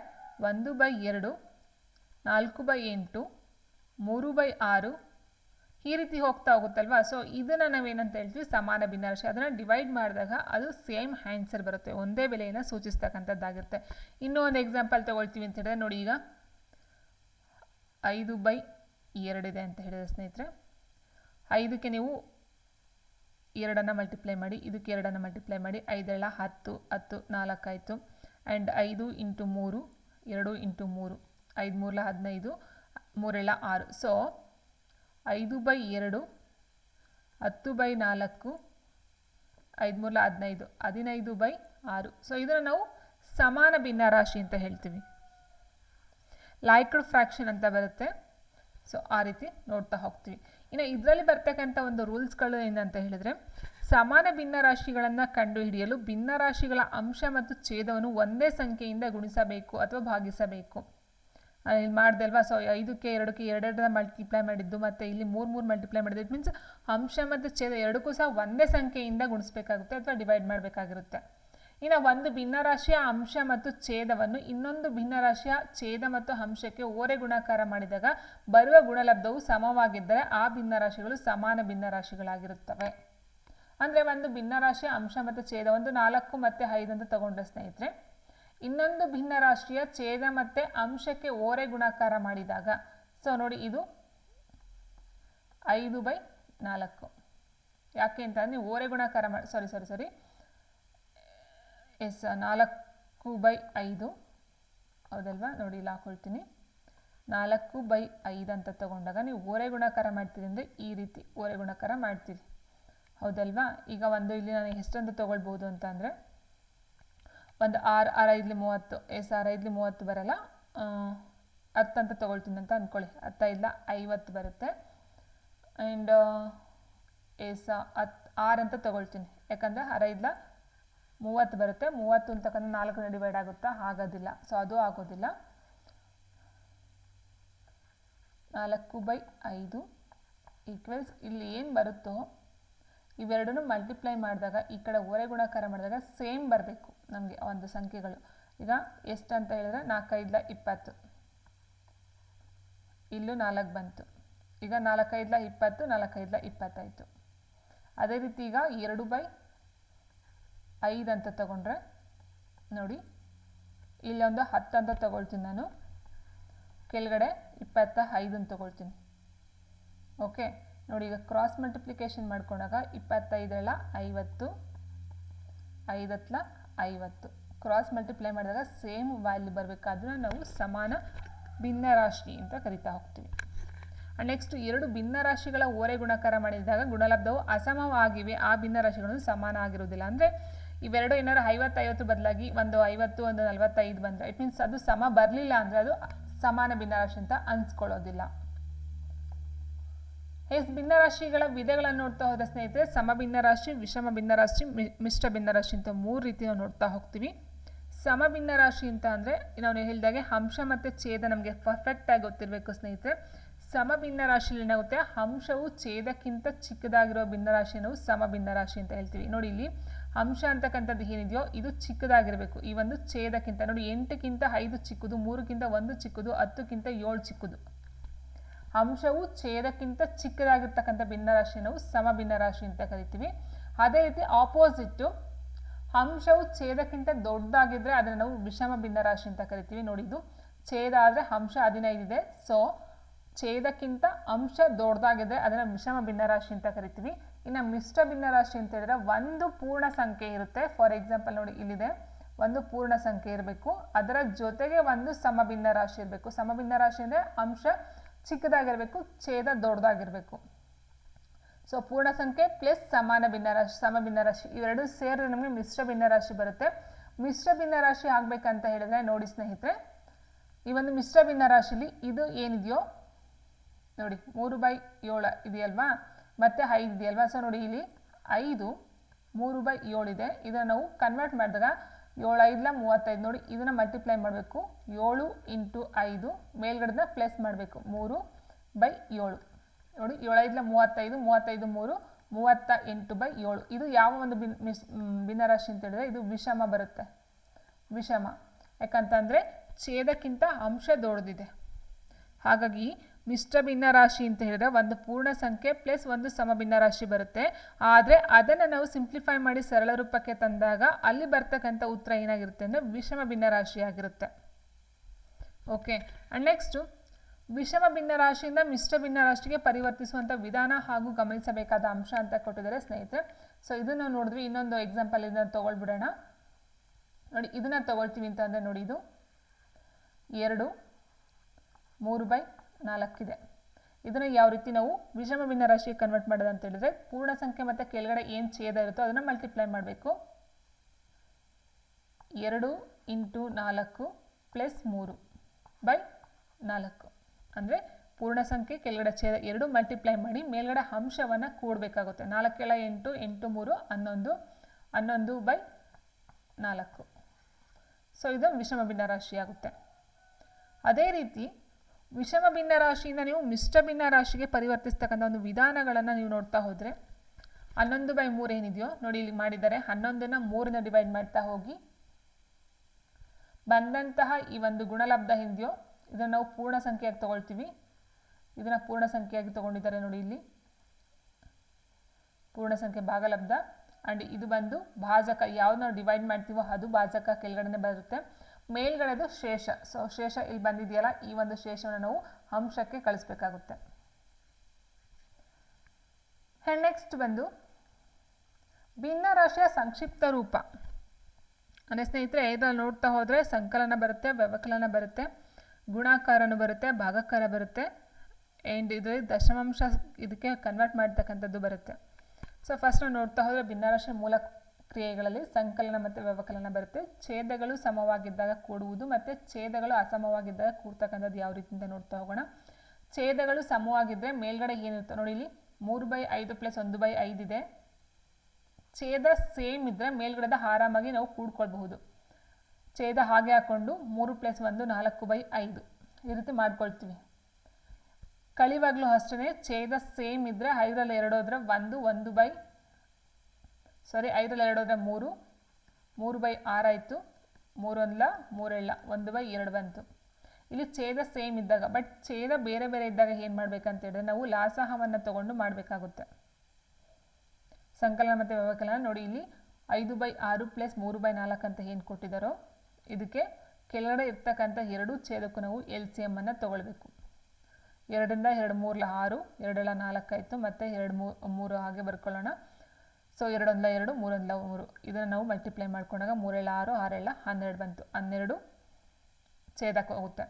ಒಂದು ಬೈ ಎರಡು, ನಾಲ್ಕು ಬೈ ಎಂಟು, ಮೂರು ಬೈ ಆರು ಈ ರೀತಿ ಹೋಗ್ತಾ ಹೋಗುತ್ತಲ್ವಾ? ಸೊ ಇದನ್ನು ನಾವೇನಂತ ಹೇಳ್ತೀವಿ? ಸಮಾನ ಭಿನ್ನರಾಶಿ ಅದನ್ನು ಡಿವೈಡ್ ಮಾಡಿದಾಗ ಅದು ಸೇಮ್ ಆನ್ಸರ್ ಬರುತ್ತೆ. ಒಂದೇ ಬೆಲೆಯನ್ನು ಸೂಚಿಸ್ತಕ್ಕಂಥದ್ದಾಗಿರುತ್ತೆ ಇನ್ನೂ ಒಂದು ಎಕ್ಸಾಂಪಲ್ ತೊಗೊಳ್ತೀವಿ ಅಂತ ಹೇಳಿದ್ರೆ, ನೋಡಿ ಈಗ ಐದು ಬೈ ಎರಡಿದೆ ಅಂತ ಹೇಳಿದ್ರೆ ಸ್ನೇಹಿತರೆ, ಐದಕ್ಕೆ ನೀವು ಎರಡನ್ನು ಮಲ್ಟಿಪ್ಲೈ ಮಾಡಿ, ಇದಕ್ಕೆ ಎರಡನ್ನು ಮಲ್ಟಿಪ್ಲೈ ಮಾಡಿ ಐದೆರಡ ಹತ್ತು ಹತ್ತು ನಾಲ್ಕಾಯಿತು ಆ್ಯಂಡ್ ಐದು ಇಂಟು ಮೂರು, ಎರಡು ಇಂಟು ಮೂರು. ಐದು ಮೂರಲ್ಲ ಹದಿನೈದು, ಮೂರೆಲ್ಲ ಆರು. ಸೊ ಐದು ಬೈ ಎರಡು, ಹತ್ತು ಬೈ ನಾಲ್ಕು ಐದು ಮೂರಲ ಹದಿನೈದು ಹದಿನೈದು ಬೈ ಆರು. ಸೊ ಇದನ್ನು ನಾವು ಸಮಾನ ಭಿನ್ನರಾಶಿ ಅಂತ ಹೇಳ್ತೀವಿ. ಲೈಕ್ಡ್ ಫ್ರ್ಯಾಕ್ಷನ್ ಅಂತ ಬರುತ್ತೆ. ಸೊ ಆ ರೀತಿ ನೋಡ್ತಾ ಹೋಗ್ತೀವಿ. ಇನ್ನು ಇದರಲ್ಲಿ ಬರ್ತಕ್ಕಂಥ ಒಂದು ರೂಲ್ಸ್ಗಳು ಏನಂತ ಹೇಳಿದರೆ, ಸಮಾನ ಭಿನ್ನರಾಶಿಗಳನ್ನು ಕಂಡುಹಿಡಿಯಲು ಭಿನ್ನರಾಶಿಗಳ ಅಂಶ ಮತ್ತು ಛೇದವನ್ನು ಒಂದೇ ಸಂಖ್ಯೆಯಿಂದ ಗುಣಿಸಬೇಕು ಅಥವಾ ಭಾಗಿಸಬೇಕು. ಇಲ್ಲಿ ಮಾಡಿದೆ ಅಲ್ವಾ? ಸೊ ಐದಕ್ಕೆ, ಎರಡಕ್ಕೆ, ಎರಡೆರಡನ್ನ ಮಲ್ಟಿಪ್ಲೈ ಮಾಡಿದ್ದು, ಮತ್ತು ಇಲ್ಲಿ ಮೂರು ಮೂರು ಮಲ್ಟಿಪ್ಲೈ ಮಾಡಿದ್ದು. ಇಟ್ ಮೀನ್ಸ್ ಅಂಶ ಮತ್ತು ಛೇದ ಎರಡಕ್ಕೂ ಸಹ ಒಂದೇ ಸಂಖ್ಯೆಯಿಂದ ಗುಣಿಸಬೇಕಾಗುತ್ತೆ ಅಥವಾ ಡಿವೈಡ್ ಮಾಡಬೇಕಾಗಿರುತ್ತೆ. ಇನ್ನು ಒಂದು ಭಿನ್ನರಾಶಿಯ ಅಂಶ ಮತ್ತು ಛೇದವನ್ನು ಇನ್ನೊಂದು ಭಿನ್ನರಾಶಿಯ ಛೇದ ಮತ್ತು ಅಂಶಕ್ಕೆ ಓರೆ ಗುಣಾಕಾರ ಮಾಡಿದಾಗ ಬರುವ ಗುಣಲಬ್ಧವು ಸಮವಾಗಿದ್ದರೆ ಆ ಭಿನ್ನರಾಶಿಗಳು ಸಮಾನ ಭಿನ್ನರಾಶಿಗಳಾಗಿರುತ್ತವೆ. ಅಂದರೆ ಒಂದು ಭಿನ್ನರಾಶಿಯ ಅಂಶ ಮತ್ತು ಛೇದ ಒಂದು ನಾಲ್ಕು ಮತ್ತು ಐದು ಅಂತ ತಗೊಂಡ್ರೆ ಸ್ನೇಹಿತರೆ ಇನ್ನೊಂದು ಭಿನ್ನರಾಶಿಯ ಛೇದ ಮತ್ತು ಅಂಶಕ್ಕೆ ಓರೆ ಗುಣಾಕಾರ ಮಾಡಿದಾಗ. ಸೊ ನೋಡಿ ಇದು ಐದು ಬೈ ನಾಲ್ಕು. ಯಾಕೆ ಅಂತಂದರೆ ನೀವು ಓರೆ ಗುಣಾಕಾರ ಮಾಡಿ ಸಾರಿ ಸಾರಿ ಸಾರಿ ಎಸ್, ನಾಲ್ಕು ಬೈ ಐದು. ಹೌದಲ್ವಾ? ನೋಡಿ ಇಲ್ಲಿ ಹಾಕೊಳ್ತೀನಿ. ನಾಲ್ಕು ಬೈ ಐದು ಅಂತ ತಗೊಂಡಾಗ ನೀವು ಓರೆ ಗುಣಾಕಾರ ಮಾಡ್ತೀರಿ ಅಂದರೆ ಈ ರೀತಿ ಓರೆ ಗುಣಾಕಾರ ಮಾಡ್ತೀರಿ. ಹೌದಲ್ವಾ? ಈಗ ಒಂದು, ಇಲ್ಲಿ ನಾನು ಎಷ್ಟೊಂದು ತೊಗೊಳ್ಬೋದು ಅಂತ ಅಂದರೆ ಒಂದು ಆರು ಆರು ಐದ್ಲಿ ಮೂವತ್ತು ಎಸ್ ಆರು ಐದ್ಲಿ ಮೂವತ್ತು ಬರಲ್ಲ. ಹತ್ತು ಅಂತ ತೊಗೊಳ್ತೀನಿ ಅಂತ ಅಂದ್ಕೊಳ್ಳಿ ಇಲ್ಲ, ಐವತ್ತು ಬರುತ್ತೆ. ಆ್ಯಂಡ್ ಎಸ್ ಹತ್ತು ಆರು ಅಂತ ತೊಗೊಳ್ತೀನಿ. ಯಾಕಂದರೆ ಆರೈದ್ಲ ಮೂವತ್ತು ಬರುತ್ತೆ. ಮೂವತ್ತು ಅಂತಕ್ಕಂಥ ನಾಲ್ಕನೇ ಡಿವೈಡ್ ಆಗುತ್ತಾ? ಆಗೋದಿಲ್ಲ. ಸೊ ಅದು ಆಗೋದಿಲ್ಲ. ನಾಲ್ಕು ಬೈ ಐದು ಈಕ್ವಲ್ಸ್ ಇಲ್ಲಿ ಏನು ಬರುತ್ತೋ, ಇವೆರಡನ್ನೂ ಮಲ್ಟಿಪ್ಲೈ ಮಾಡಿದಾಗ, ಈ ಕಡೆ ಓರೆ ಗುಣಾಕಾರ ಮಾಡಿದಾಗ ಸೇಮ್ ಬರಬೇಕು. ನಮಗೆ ಒಂದು ಸಂಖ್ಯೆಗಳು. ಈಗ ಎಷ್ಟು ಅಂತ ಹೇಳಿದ್ರೆ ನಾಲ್ಕೈದ್ಲ ಇಪ್ಪತ್ತು. ಇಲ್ಲೂ ನಾಲ್ಕು ಬಂತು. ಈಗ ನಾಲ್ಕೈದ್ಲ ಇಪ್ಪತ್ತು, ನಾಲ್ಕೈದ್ಲ ಇಪ್ಪತ್ತಾಯಿತು ಅದೇ ರೀತಿ ಈಗ ಎರಡು ಬೈ ಐದು ಅಂತ ತಗೊಂಡ್ರೆ, ನೋಡಿ ಇಲ್ಲೊಂದು ಹತ್ತು ಅಂತ ತಗೊಳ್ತೀನಿ ನಾನು. ಕೆಳಗಡೆ ಇಪ್ಪತ್ತ ಐದು ಅಂತ ತಗೊಳ್ತೀನಿ. ಓಕೆ ನೋಡಿ, ಈಗ ಕ್ರಾಸ್ ಮಲ್ಟಿಪ್ಲಿಕೇಶನ್ ಮಾಡ್ಕೊಂಡಾಗ ಇಪ್ಪತ್ತೈದರ ಐವತ್ತು, ಐದತ್ಲ ಐವತ್ತು. ಕ್ರಾಸ್ ಮಲ್ಟಿಪ್ಲೈ ಮಾಡಿದಾಗ ಸೇಮ್ ವ್ಯಾಲ್ಯೂ ಬರಬೇಕಾದ್ರೆ ನಾವು ಸಮಾನ ಭಿನ್ನರಾಶಿ ಅಂತ ಕರಿತಾ ಹೋಗ್ತೀವಿ. ನೆಕ್ಸ್ಟ್ ಎರಡು ಭಿನ್ನರಾಶಿಗಳ ಓರೆ ಗುಣಕಾರ ಮಾಡಿದಾಗ ಗುಣಲಬ್ಧವು ಅಸಮವಾಗಿವೆ. ಆ ಭಿನ್ನರಾಶಿಗಳು ಸಮಾನ ಆಗಿರುವುದಿಲ್ಲ. ಅಂದರೆ ಇವೆರಡು ಏನಾದ್ರು ಐವತ್ತೈವತ್ತು ಬದಲಾಗಿ ಒಂದು ಐವತ್ತು, ಒಂದು ನಲವತ್ತೈದು ಬಂದರೆ ಇಟ್ ಮೀನ್ಸ್ ಅದು ಸಮ ಬರಲಿಲ್ಲ ಅಂದರೆ ಅದು ಸಮಾನ ಭಿನ್ನರಾಶಿ ಅಂತ ಅನ್ಸ್ಕೊಳ್ಳೋದಿಲ್ಲ. ಎಸ್ ಭಿನ್ನರಾಶಿಗಳ ವಿಧಗಳನ್ನು ನೋಡ್ತಾ ಹೋದ ಸ್ನೇಹಿತರೆ ಸಮ ಭಿನ್ನರಾಶಿ ವಿಷಮ ಭಿನ್ನರಾಶಿ ಮಿಶ್ರ ಭಿನ್ನರಾಶಿ ಅಂತ ಮೂರು ರೀತಿ ನಾವು ನೋಡ್ತಾ ಹೋಗ್ತೀವಿ. ಸಮ ಭಿನ್ನರಾಶಿ ಅಂತ ಅಂದರೆ, ನಾವು ಹೇಳಿದಾಗೆ ಅಂಶ ಮತ್ತು ಛೇದ ನಮಗೆ ಪರ್ಫೆಕ್ಟಾಗಿ ಗೊತ್ತಿರಬೇಕು ಸ್ನೇಹಿತರೆ. ಸಮ ಭಿನ್ನರಾಶಿಯಲ್ಲಿ ಏನಾಗುತ್ತೆ ಅಂಶವು ಛೇದಕ್ಕಿಂತ ಚಿಕ್ಕದಾಗಿರೋ ಭಿನ್ನರಾಶಿ ನಾವು ಸಮ ಭಿನ್ನರಾಶಿ ಅಂತ ಹೇಳ್ತೀವಿ. ನೋಡಿ ಇಲ್ಲಿ, ಅಂಶ ಅಂತಕ್ಕಂಥದ್ದು ಏನಿದೆಯೋ, ಇದು ಚಿಕ್ಕದಾಗಿರಬೇಕು. ಈ ಒಂದು ಛೇದಕ್ಕಿಂತ, ನೋಡಿ ಎಂಟಕ್ಕಿಂತ ಐದು ಚಿಕ್ಕದು, ಮೂರಕ್ಕಿಂತ ಒಂದು ಚಿಕ್ಕದು, ಹತ್ತಕ್ಕಿಂತ ಏಳು ಚಿಕ್ಕದು. ಅಂಶವು ಛೇದಕ್ಕಿಂತ ಚಿಕ್ಕದಾಗಿರ್ತಕ್ಕಂಥ ಭಿನ್ನರಾಶಿ ನಾವು ಸಮ ಭಿನ್ನರಾಶಿ ಅಂತ ಕರಿತೀವಿ. ಅದೇ ರೀತಿ ಆಪೋಸಿಟ್ಟು ಅಂಶವು ಛೇದಕ್ಕಿಂತ ದೊಡ್ಡದಾಗಿದ್ದರೆ ಅದನ್ನು ನಾವು ವಿಷಮ ಭಿನ್ನರಾಶಿ ಅಂತ ಕರಿತೀವಿ. ನೋಡಿದ್ದು ಛೇದ ಆದರೆ ಅಂಶ ಹದಿನೈದಿದೆ ಸೊ ಛೇದಕ್ಕಿಂತ ಅಂಶ ದೊಡ್ಡದಾಗಿದ್ದರೆ ಅದನ್ನು ವಿಷಮ ಭಿನ್ನರಾಶಿ ಅಂತ ಕರಿತೀವಿ. ಇನ್ನು ಮಿಶ್ರ ಭಿನ್ನರಾಶಿ ಅಂತ ಹೇಳಿದ್ರೆ ಒಂದು ಪೂರ್ಣ ಸಂಖ್ಯೆ ಇರುತ್ತೆ. ಫಾರ್ ಎಕ್ಸಾಂಪಲ್ ನೋಡಿ, ಇಲ್ಲಿದೆ. ಒಂದು ಪೂರ್ಣ ಸಂಖ್ಯೆ ಇರಬೇಕು. ಅದರ ಜೊತೆಗೆ ಒಂದು ಸಮ ಭಿನ್ನರಾಶಿ ಇರಬೇಕು. ಸಮ ಭಿನ್ನರಾಶಿ ಅಂದರೆ ಅಂಶ ಚಿಕ್ಕದಾಗಿರಬೇಕು, ಛೇದ ದೊಡ್ಡದಾಗಿರಬೇಕು. ಸೊ ಪೂರ್ಣ ಸಂಖ್ಯೆ ಪ್ಲಸ್ ಸಮಾನ ಭಿನ್ನರಾಶಿ ಸಮ ಭಿನ್ನರಾಶಿ ಇವೆರಡು ಸೇರಿದ್ರೆ ನಮಗೆ ಮಿಶ್ರ ಭಿನ್ನರಾಶಿ ಬರುತ್ತೆ. ಮಿಶ್ರ ಭಿನ್ನರಾಶಿ ಆಗಬೇಕಂತ ಹೇಳಿದ್ರೆ, ನೋಡಿ ಸ್ನೇಹಿತರೆ, ಈ ಒಂದು ಮಿಶ್ರ ಭಿನ್ನರಾಶಿಲಿ ಇದು ಏನಿದೆಯೋ, ನೋಡಿ, ಮೂರು ಬೈ ಏಳು ಇದೆಯಲ್ವಾ? ಮತ್ತೆ ಐದು ಇದೆಯಲ್ವಾ? ಸೊ ನೋಡಿ, ಇಲ್ಲಿ ಐದು, ಮೂರು ಬೈ ಏಳಿದೆ ಇದನ್ನು ನಾವು ಕನ್ವರ್ಟ್ ಮಾಡಿದಾಗ ಏಳು ಐದಲ ಮೂವತ್ತೈದು ನೋಡಿ, ಇದನ್ನು ಮಲ್ಟಿಪ್ಲೈ ಮಾಡಬೇಕು. ಏಳು ಇಂಟು ಐದು ಮೇಲ್ಗಡೆನ ಪ್ಲಸ್ ಮಾಡಬೇಕು. ಮೂರು ಬೈ ಏಳು. ನೋಡಿ ಏಳು ಐದಲ ಮೂವತ್ತೈದು ಮೂವತ್ತೈದು ಮೂರು, ಮೂವತ್ತ ಎಂಟು ಬೈ ಏಳು. ಇದು ಯಾವ ಒಂದು ಬಿನ್, ಮಿಸ್ ಭಿನ್ನರಾಶಿ ಅಂತ ಹೇಳಿದ್ರೆ ಇದು ವಿಷಮ ಬರುತ್ತೆ. ವಿಷಮ. ಯಾಕಂತಂದರೆ ಛೇದಕ್ಕಿಂತ ಅಂಶ ದೊಡ್ಡದಿದೆ. ಹಾಗಾಗಿ ಮಿಶ್ರ ಭಿನ್ನರಾಶಿ ಅಂತ ಹೇಳಿದ್ರೆ ಒಂದು ಪೂರ್ಣ ಸಂಖ್ಯೆ ಪ್ಲಸ್ ಒಂದು ಸಮ ಭಿನ್ನರಾಶಿ ಬರುತ್ತೆ. ಆದರೆ ಅದನ್ನು ನಾವು ಸಿಂಪ್ಲಿಫೈ ಮಾಡಿ ಸರಳ ರೂಪಕ್ಕೆ ತಂದಾಗ ಅಲ್ಲಿ ಬರ್ತಕ್ಕಂಥ ಉತ್ತರ ಏನಾಗಿರುತ್ತೆ ಅಂದರೆ ವಿಷಮ ಭಿನ್ನರಾಶಿ ಆಗಿರುತ್ತೆ. ಓಕೆ ಆ್ಯಂಡ್ ನೆಕ್ಸ್ಟು ವಿಷಮ ಭಿನ್ನರಾಶಿಯಿಂದ ಮಿಶ್ರ ಭಿನ್ನರಾಶಿಗೆ ಪರಿವರ್ತಿಸುವಂಥ ವಿಧಾನ ಹಾಗೂ ಗಮನಿಸಬೇಕಾದ ಅಂಶ ಅಂತ ಕೊಟ್ಟಿದ್ದಾರೆ ಸ್ನೇಹಿತರೆ. ಸೊ ಇದನ್ನು ನೋಡಿದ್ವಿ. ಇನ್ನೊಂದು ಎಕ್ಸಾಂಪಲ್ ಇದನ್ನು ತೊಗೊಳ್ಬಿಡೋಣ. ನೋಡಿ, ಇದನ್ನು ತೊಗೊಳ್ತೀವಿ ಅಂತಂದರೆ ನೋಡಿ ಇದು. ಎರಡು, ಮೂರು ಬೈ ನಾಲ್ಕಿದೆ. ಇದನ್ನು ಯಾವ ರೀತಿ ನಾವು ವಿಷಮ ಭಿನ್ನರಾಶಿಗೆ ಕನ್ವರ್ಟ್ ಮಾಡೋದು ಅಂತ ಹೇಳಿದ್ರೆ ಪೂರ್ಣ ಸಂಖ್ಯೆ ಮತ್ತು ಕೆಳಗಡೆ ಏನು ಛೇದ ಇರುತ್ತೋ ಅದನ್ನು ಮಲ್ಟಿಪ್ಲೈ ಮಾಡಬೇಕು. ಎರಡು ಇಂಟು ನಾಲ್ಕು ಪ್ಲಸ್ ಮೂರು ಬೈ ನಾಲ್ಕು. ಅಂದರೆ ಪೂರ್ಣ ಸಂಖ್ಯೆ, ಕೆಳಗಡೆ ಛೇದ ಎರಡು ಮಲ್ಟಿಪ್ಲೈ ಮಾಡಿ ಮೇಲ್ಗಡೆ ಅಂಶವನ್ನು ಕೂಡಬೇಕಾಗುತ್ತೆ. ನಾಲ್ಕೇಳ ಎಂಟು ಎಂಟು ಮೂರು, ಹನ್ನೊಂದು ಹನ್ನೊಂದು ಬೈ ನಾಲ್ಕು. ಸೊ ಇದು ವಿಷಮ ಭಿನ್ನರಾಶಿ ಆಗುತ್ತೆ ಅದೇ ರೀತಿ ವಿಷಮ ಭಿನ್ನರಾಶಿಯಿಂದ ನೀವು ಮಿಶ್ರ ಭಿನ್ನರಾಶಿಗೆ ಪರಿವರ್ತಿಸ್ತಕ್ಕಂಥ ಒಂದು ವಿಧಾನಗಳನ್ನು ನೀವು ನೋಡ್ತಾ ಹೋದರೆ ಹನ್ನೊಂದು ಬೈ ಮೂರು ಏನಿದೆಯೋ, ನೋಡಿ ಇಲ್ಲಿ ಮಾಡಿದ್ದಾರೆ. ಹನ್ನೊಂದನ್ನು ಮೂರನ್ನ ಡಿವೈಡ್ ಮಾಡ್ತಾ ಹೋಗಿ, ಬಂದಂತಹ ಈ ಒಂದು ಗುಣಲಬ್ಧ ಏನಿದೆಯೋ ಇದನ್ನು ನಾವು ಪೂರ್ಣ ಸಂಖ್ಯೆಯಾಗಿ ತಗೊಳ್ತೀವಿ. ಇದನ್ನು ಪೂರ್ಣ ಸಂಖ್ಯೆಯಾಗಿ ತಗೊಂಡಿದ್ದಾರೆ ನೋಡಿ ಇಲ್ಲಿ. ಪೂರ್ಣ ಸಂಖ್ಯೆ ಭಾಗಲಬ್ಧ. ಆ್ಯಂಡ್ ಇದು ಬಂದು ಭಾಜಕ, ಯಾವ್ದು ನಾವು ಡಿವೈಡ್ ಮಾಡ್ತೀವೋ ಅದು ಭಾಜಕ ಕೆಳಗಡೆ ಬರುತ್ತೆ. ಮೇಲ್ಗಡೆದು ಶೇಷ. ಸೊ ಶೇಷ ಇಲ್ಲಿ ಬಂದಿದೆಯಲ್ಲ, ಈ ಒಂದು ಶೇಷವನ್ನು ನಾವು ಅಂಶಕ್ಕೆ ಕಳಿಸ್ಬೇಕಾಗುತ್ತೆ. ನೆಕ್ಸ್ಟ್ ಬಂದು ಭಿನ್ನರಾಶಿಯ ಸಂಕ್ಷಿಪ್ತ ರೂಪ. ಅಂದರೆ ಸ್ನೇಹಿತರೆ, ಇದರಲ್ಲಿ ನೋಡ್ತಾ ಹೋದರೆ ಸಂಕಲನ ಬರುತ್ತೆ, ವ್ಯವಕಲನ ಬರುತ್ತೆ, ಗುಣಾಕಾರನೂ ಬರುತ್ತೆ, ಭಾಗಕಾರ ಬರುತ್ತೆ ಆ್ಯಂಡ್ ಇದು ದಶಮಾಂಶ ಇದಕ್ಕೆ ಕನ್ವರ್ಟ್ ಮಾಡ್ತಕ್ಕಂಥದ್ದು ಬರುತ್ತೆ. ಸೊ ಫಸ್ಟ್ ನಾವು ನೋಡ್ತಾ ಹೋದರೆ ಭಿನ್ನರಾಶಿ ಮೂಲ ಕ್ರಿಯೆಗಳಲ್ಲಿ ಸಂಕಲನ ಮತ್ತು ವ್ಯವಕಲನ ಬರುತ್ತೆ. ಛೇದಗಳು ಸಮವಾಗಿದ್ದಾಗ ಕೂಡುವುದು ಮತ್ತು ಛೇದಗಳು ಅಸಮವಾಗಿದ್ದಾಗ ಕೂಡ್ತಕ್ಕಂಥದ್ದು ಯಾವ ರೀತಿಯಿಂದ ನೋಡ್ತಾ ಹೋಗೋಣ. ಛೇದಗಳು ಸಮವಾಗಿದ್ದರೆ ಮೇಲ್ಗಡೆ ಏನಿರುತ್ತೆ ನೋಡಿ ಇಲ್ಲಿ ಮೂರು ಬೈ ಐದು ಪ್ಲಸ್ ಒಂದು ಬೈ ಐದು ಇದೆ. ಛೇದ ಸೇಮ್ ಇದ್ದರೆ ಮೇಲ್ಗಡೆದ ಆರಾಮಾಗಿ ನಾವು ಕೂಡ್ಕೊಳ್ಬಹುದು. ಛೇದ ಹಾಗೆ ಹಾಕ್ಕೊಂಡು ಮೂರು ಪ್ಲಸ್ ಒಂದು ನಾಲ್ಕು ಬೈ ಐದು ಈ ರೀತಿ ಮಾಡ್ಕೊಳ್ತೀವಿ. ಕಳಿವಾಗಲೂ ಅಷ್ಟೇ ಛೇದ ಸೇಮ್ ಇದ್ದರೆ ಐದರಲ್ಲಿ ಎರಡು ಹೋದರೆ ಒಂದು ಒಂದು ಬೈ ಸಾರಿ, ಐದರಲ್ಲಿ ಎರಡು ಹೋದರೆ ಮೂರು. ಮೂರು ಬೈ ಆರಾಯಿತು ಮೂರೊಂದಲ ಮೂರೆಲ್ಲ ಒಂದು ಬೈ ಎರಡು ಬಂತು. ಇಲ್ಲಿ ಛೇದ ಸೇಮ್ ಇದ್ದಾಗ, ಬಟ್ ಛೇದ ಬೇರೆ ಬೇರೆ ಇದ್ದಾಗ ಏನು ಮಾಡಬೇಕಂತ ಹೇಳಿದ್ರೆ ನಾವು ಲಾಸಹವನ್ನು ತಗೊಂಡು ಮಾಡಬೇಕಾಗುತ್ತೆ. ಸಂಕಲನ ಮತ್ತು ವ್ಯವಕಲನ ನೋಡಿ, ಇಲ್ಲಿ ಐದು ಬೈ ಆರು ಪ್ಲಸ್ ಮೂರು ಬೈ ನಾಲ್ಕು ಅಂತ ಏನು ಕೊಟ್ಟಿದ್ದಾರೋ ಇದಕ್ಕೆ ಕೆಳಗಡೆ ಇರ್ತಕ್ಕಂಥ ಎರಡು ಛೇದಕ್ಕೂ ನಾವು ಎಲ್ ಸಿ ಎಮ್ಮನ್ನು ತೊಗೊಳ್ಬೇಕು. ಎರಡರಿಂದ ಎರಡು ಮೂರಲ್ಲ ಆರು ಎರಡಲ್ಲ ನಾಲ್ಕು ಆಯಿತು. ಮತ್ತು ಎರಡು ಮೂರು ಮೂರು ಹಾಗೆ ಬರ್ಕೊಳ್ಳೋಣ. ಸೊ ಎರಡೊಂದಲ ಎರಡು, ಮೂರೊಂದಲ ಮೂರು. ಇದನ್ನು ನಾವು ಮಲ್ಟಿಪ್ಲೈ ಮಾಡ್ಕೊಂಡಾಗ ಮೂರೆಲ್ಲ ಆರು, ಆರೆಲ್ಲ ಹನ್ನೆರಡು ಬಂತು. ಹನ್ನೆರಡು ಛೇದಕ್ಕೆ ಹೋಗುತ್ತೆ.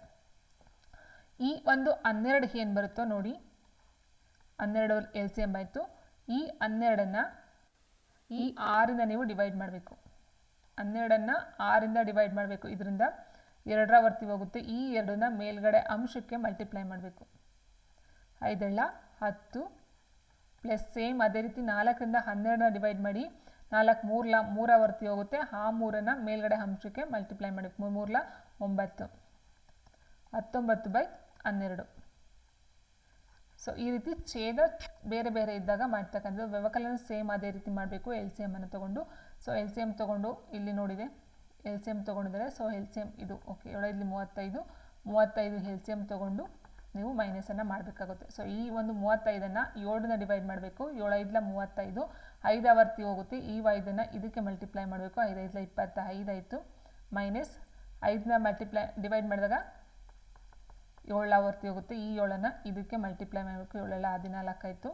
ಈ ಒಂದು ಹನ್ನೆರಡು ಏನು ಬರುತ್ತೋ ನೋಡಿ. ಹನ್ನೆರಡು ಎಲ್ ಸಿ ಎಂ ಆಯಿತು. ಈ ಹನ್ನೆರಡನ್ನು ಈ ಆರಿಂದ ನೀವು ಡಿವೈಡ್ ಮಾಡಬೇಕು. ಹನ್ನೆರಡನ್ನು ಆರಿಂದ ಡಿವೈಡ್ ಮಾಡಬೇಕು. ಇದರಿಂದ ಎರಡರ ವರ್ತಿ ಹೋಗುತ್ತೆ. ಈ ಎರಡನ್ನ ಮೇಲ್ಗಡೆ ಅಂಶಕ್ಕೆ ಮಲ್ಟಿಪ್ಲೈ ಮಾಡಬೇಕು. ಐದೆಳ್ಳ ಹತ್ತು ಪ್ಲಸ್ ಸೇಮ್ ಅದೇ ರೀತಿ ನಾಲ್ಕರಿಂದ ಹನ್ನೆರಡನ್ನ ಡಿವೈಡ್ ಮಾಡಿ, ನಾಲ್ಕು ಮೂರ್ಲ ಮೂರ ವರ್ತಿ ಹೋಗುತ್ತೆ. ಆ ಮೂರನ್ನು ಮೇಲ್ಗಡೆ ಅಂಶಕ್ಕೆ ಮಲ್ಟಿಪ್ಲೈ ಮಾಡಿ. ಮೂರು ಮೂರ್ಲ ಒಂಬತ್ತು. ಹತ್ತೊಂಬತ್ತು ಬೈ ಹನ್ನೆರಡು. ಸೊ ಈ ರೀತಿ ಛೇದ ಬೇರೆ ಬೇರೆ ಇದ್ದಾಗ ಮಾಡ್ತಕ್ಕಂಥದ್ದು. ವ್ಯವಕಲನ ಸೇಮ್ ಅದೇ ರೀತಿ ಮಾಡಬೇಕು. ಎಲ್ ಸಿ ಎಮ್ಮನ್ನು ತೊಗೊಂಡು. ಸೊ ಎಲ್ ಸಿ ಎಂ ತೊಗೊಂಡು ಇಲ್ಲಿ ನೋಡಿದೆ. ಎಲ್ ಸಿ ಎಂ ತೊಗೊಂಡಿದ್ದಾರೆ. ಸೊ ಎಲ್ ಸಿ ಎಂ ಇದು. ಓಕೆ ಏಳೈದಲಿ ಮೂವತ್ತೈದು. ಮೂವತ್ತೈದು ಎಲ್ ಸಿ ಎಂ ತೊಗೊಂಡು ನೀವು ಮೈನಸನ್ನು ಮಾಡಬೇಕಾಗುತ್ತೆ. ಸೊ ಈ ಒಂದು ಮೂವತ್ತೈದನ್ನು ಏಳನ್ನ ಡಿವೈಡ್ ಮಾಡಬೇಕು. ಏಳೈದಲ ಮೂವತ್ತೈದು, ಐದು ಅವರ್ತಿ ಹೋಗುತ್ತೆ. ಈ ಐದನ್ನು ಇದಕ್ಕೆ ಮಲ್ಟಿಪ್ಲೈ ಮಾಡಬೇಕು. ಐದೈದಲ ಇಪ್ಪತ್ತ ಐದಾಯಿತು ಮೈನಸ್ ಐದನ್ನ ಮಲ್ಟಿಪ್ಲೈ ಡಿವೈಡ್ ಮಾಡಿದಾಗ ಏಳು ಅವರ್ತಿ ಹೋಗುತ್ತೆ. ಈ ಏಳನ್ನು ಇದಕ್ಕೆ ಮಲ್ಟಿಪ್ಲೈ ಮಾಡಬೇಕು. ಏಳೆಲ್ಲ, ಹದಿನಾಲ್ಕು ಆಯಿತು.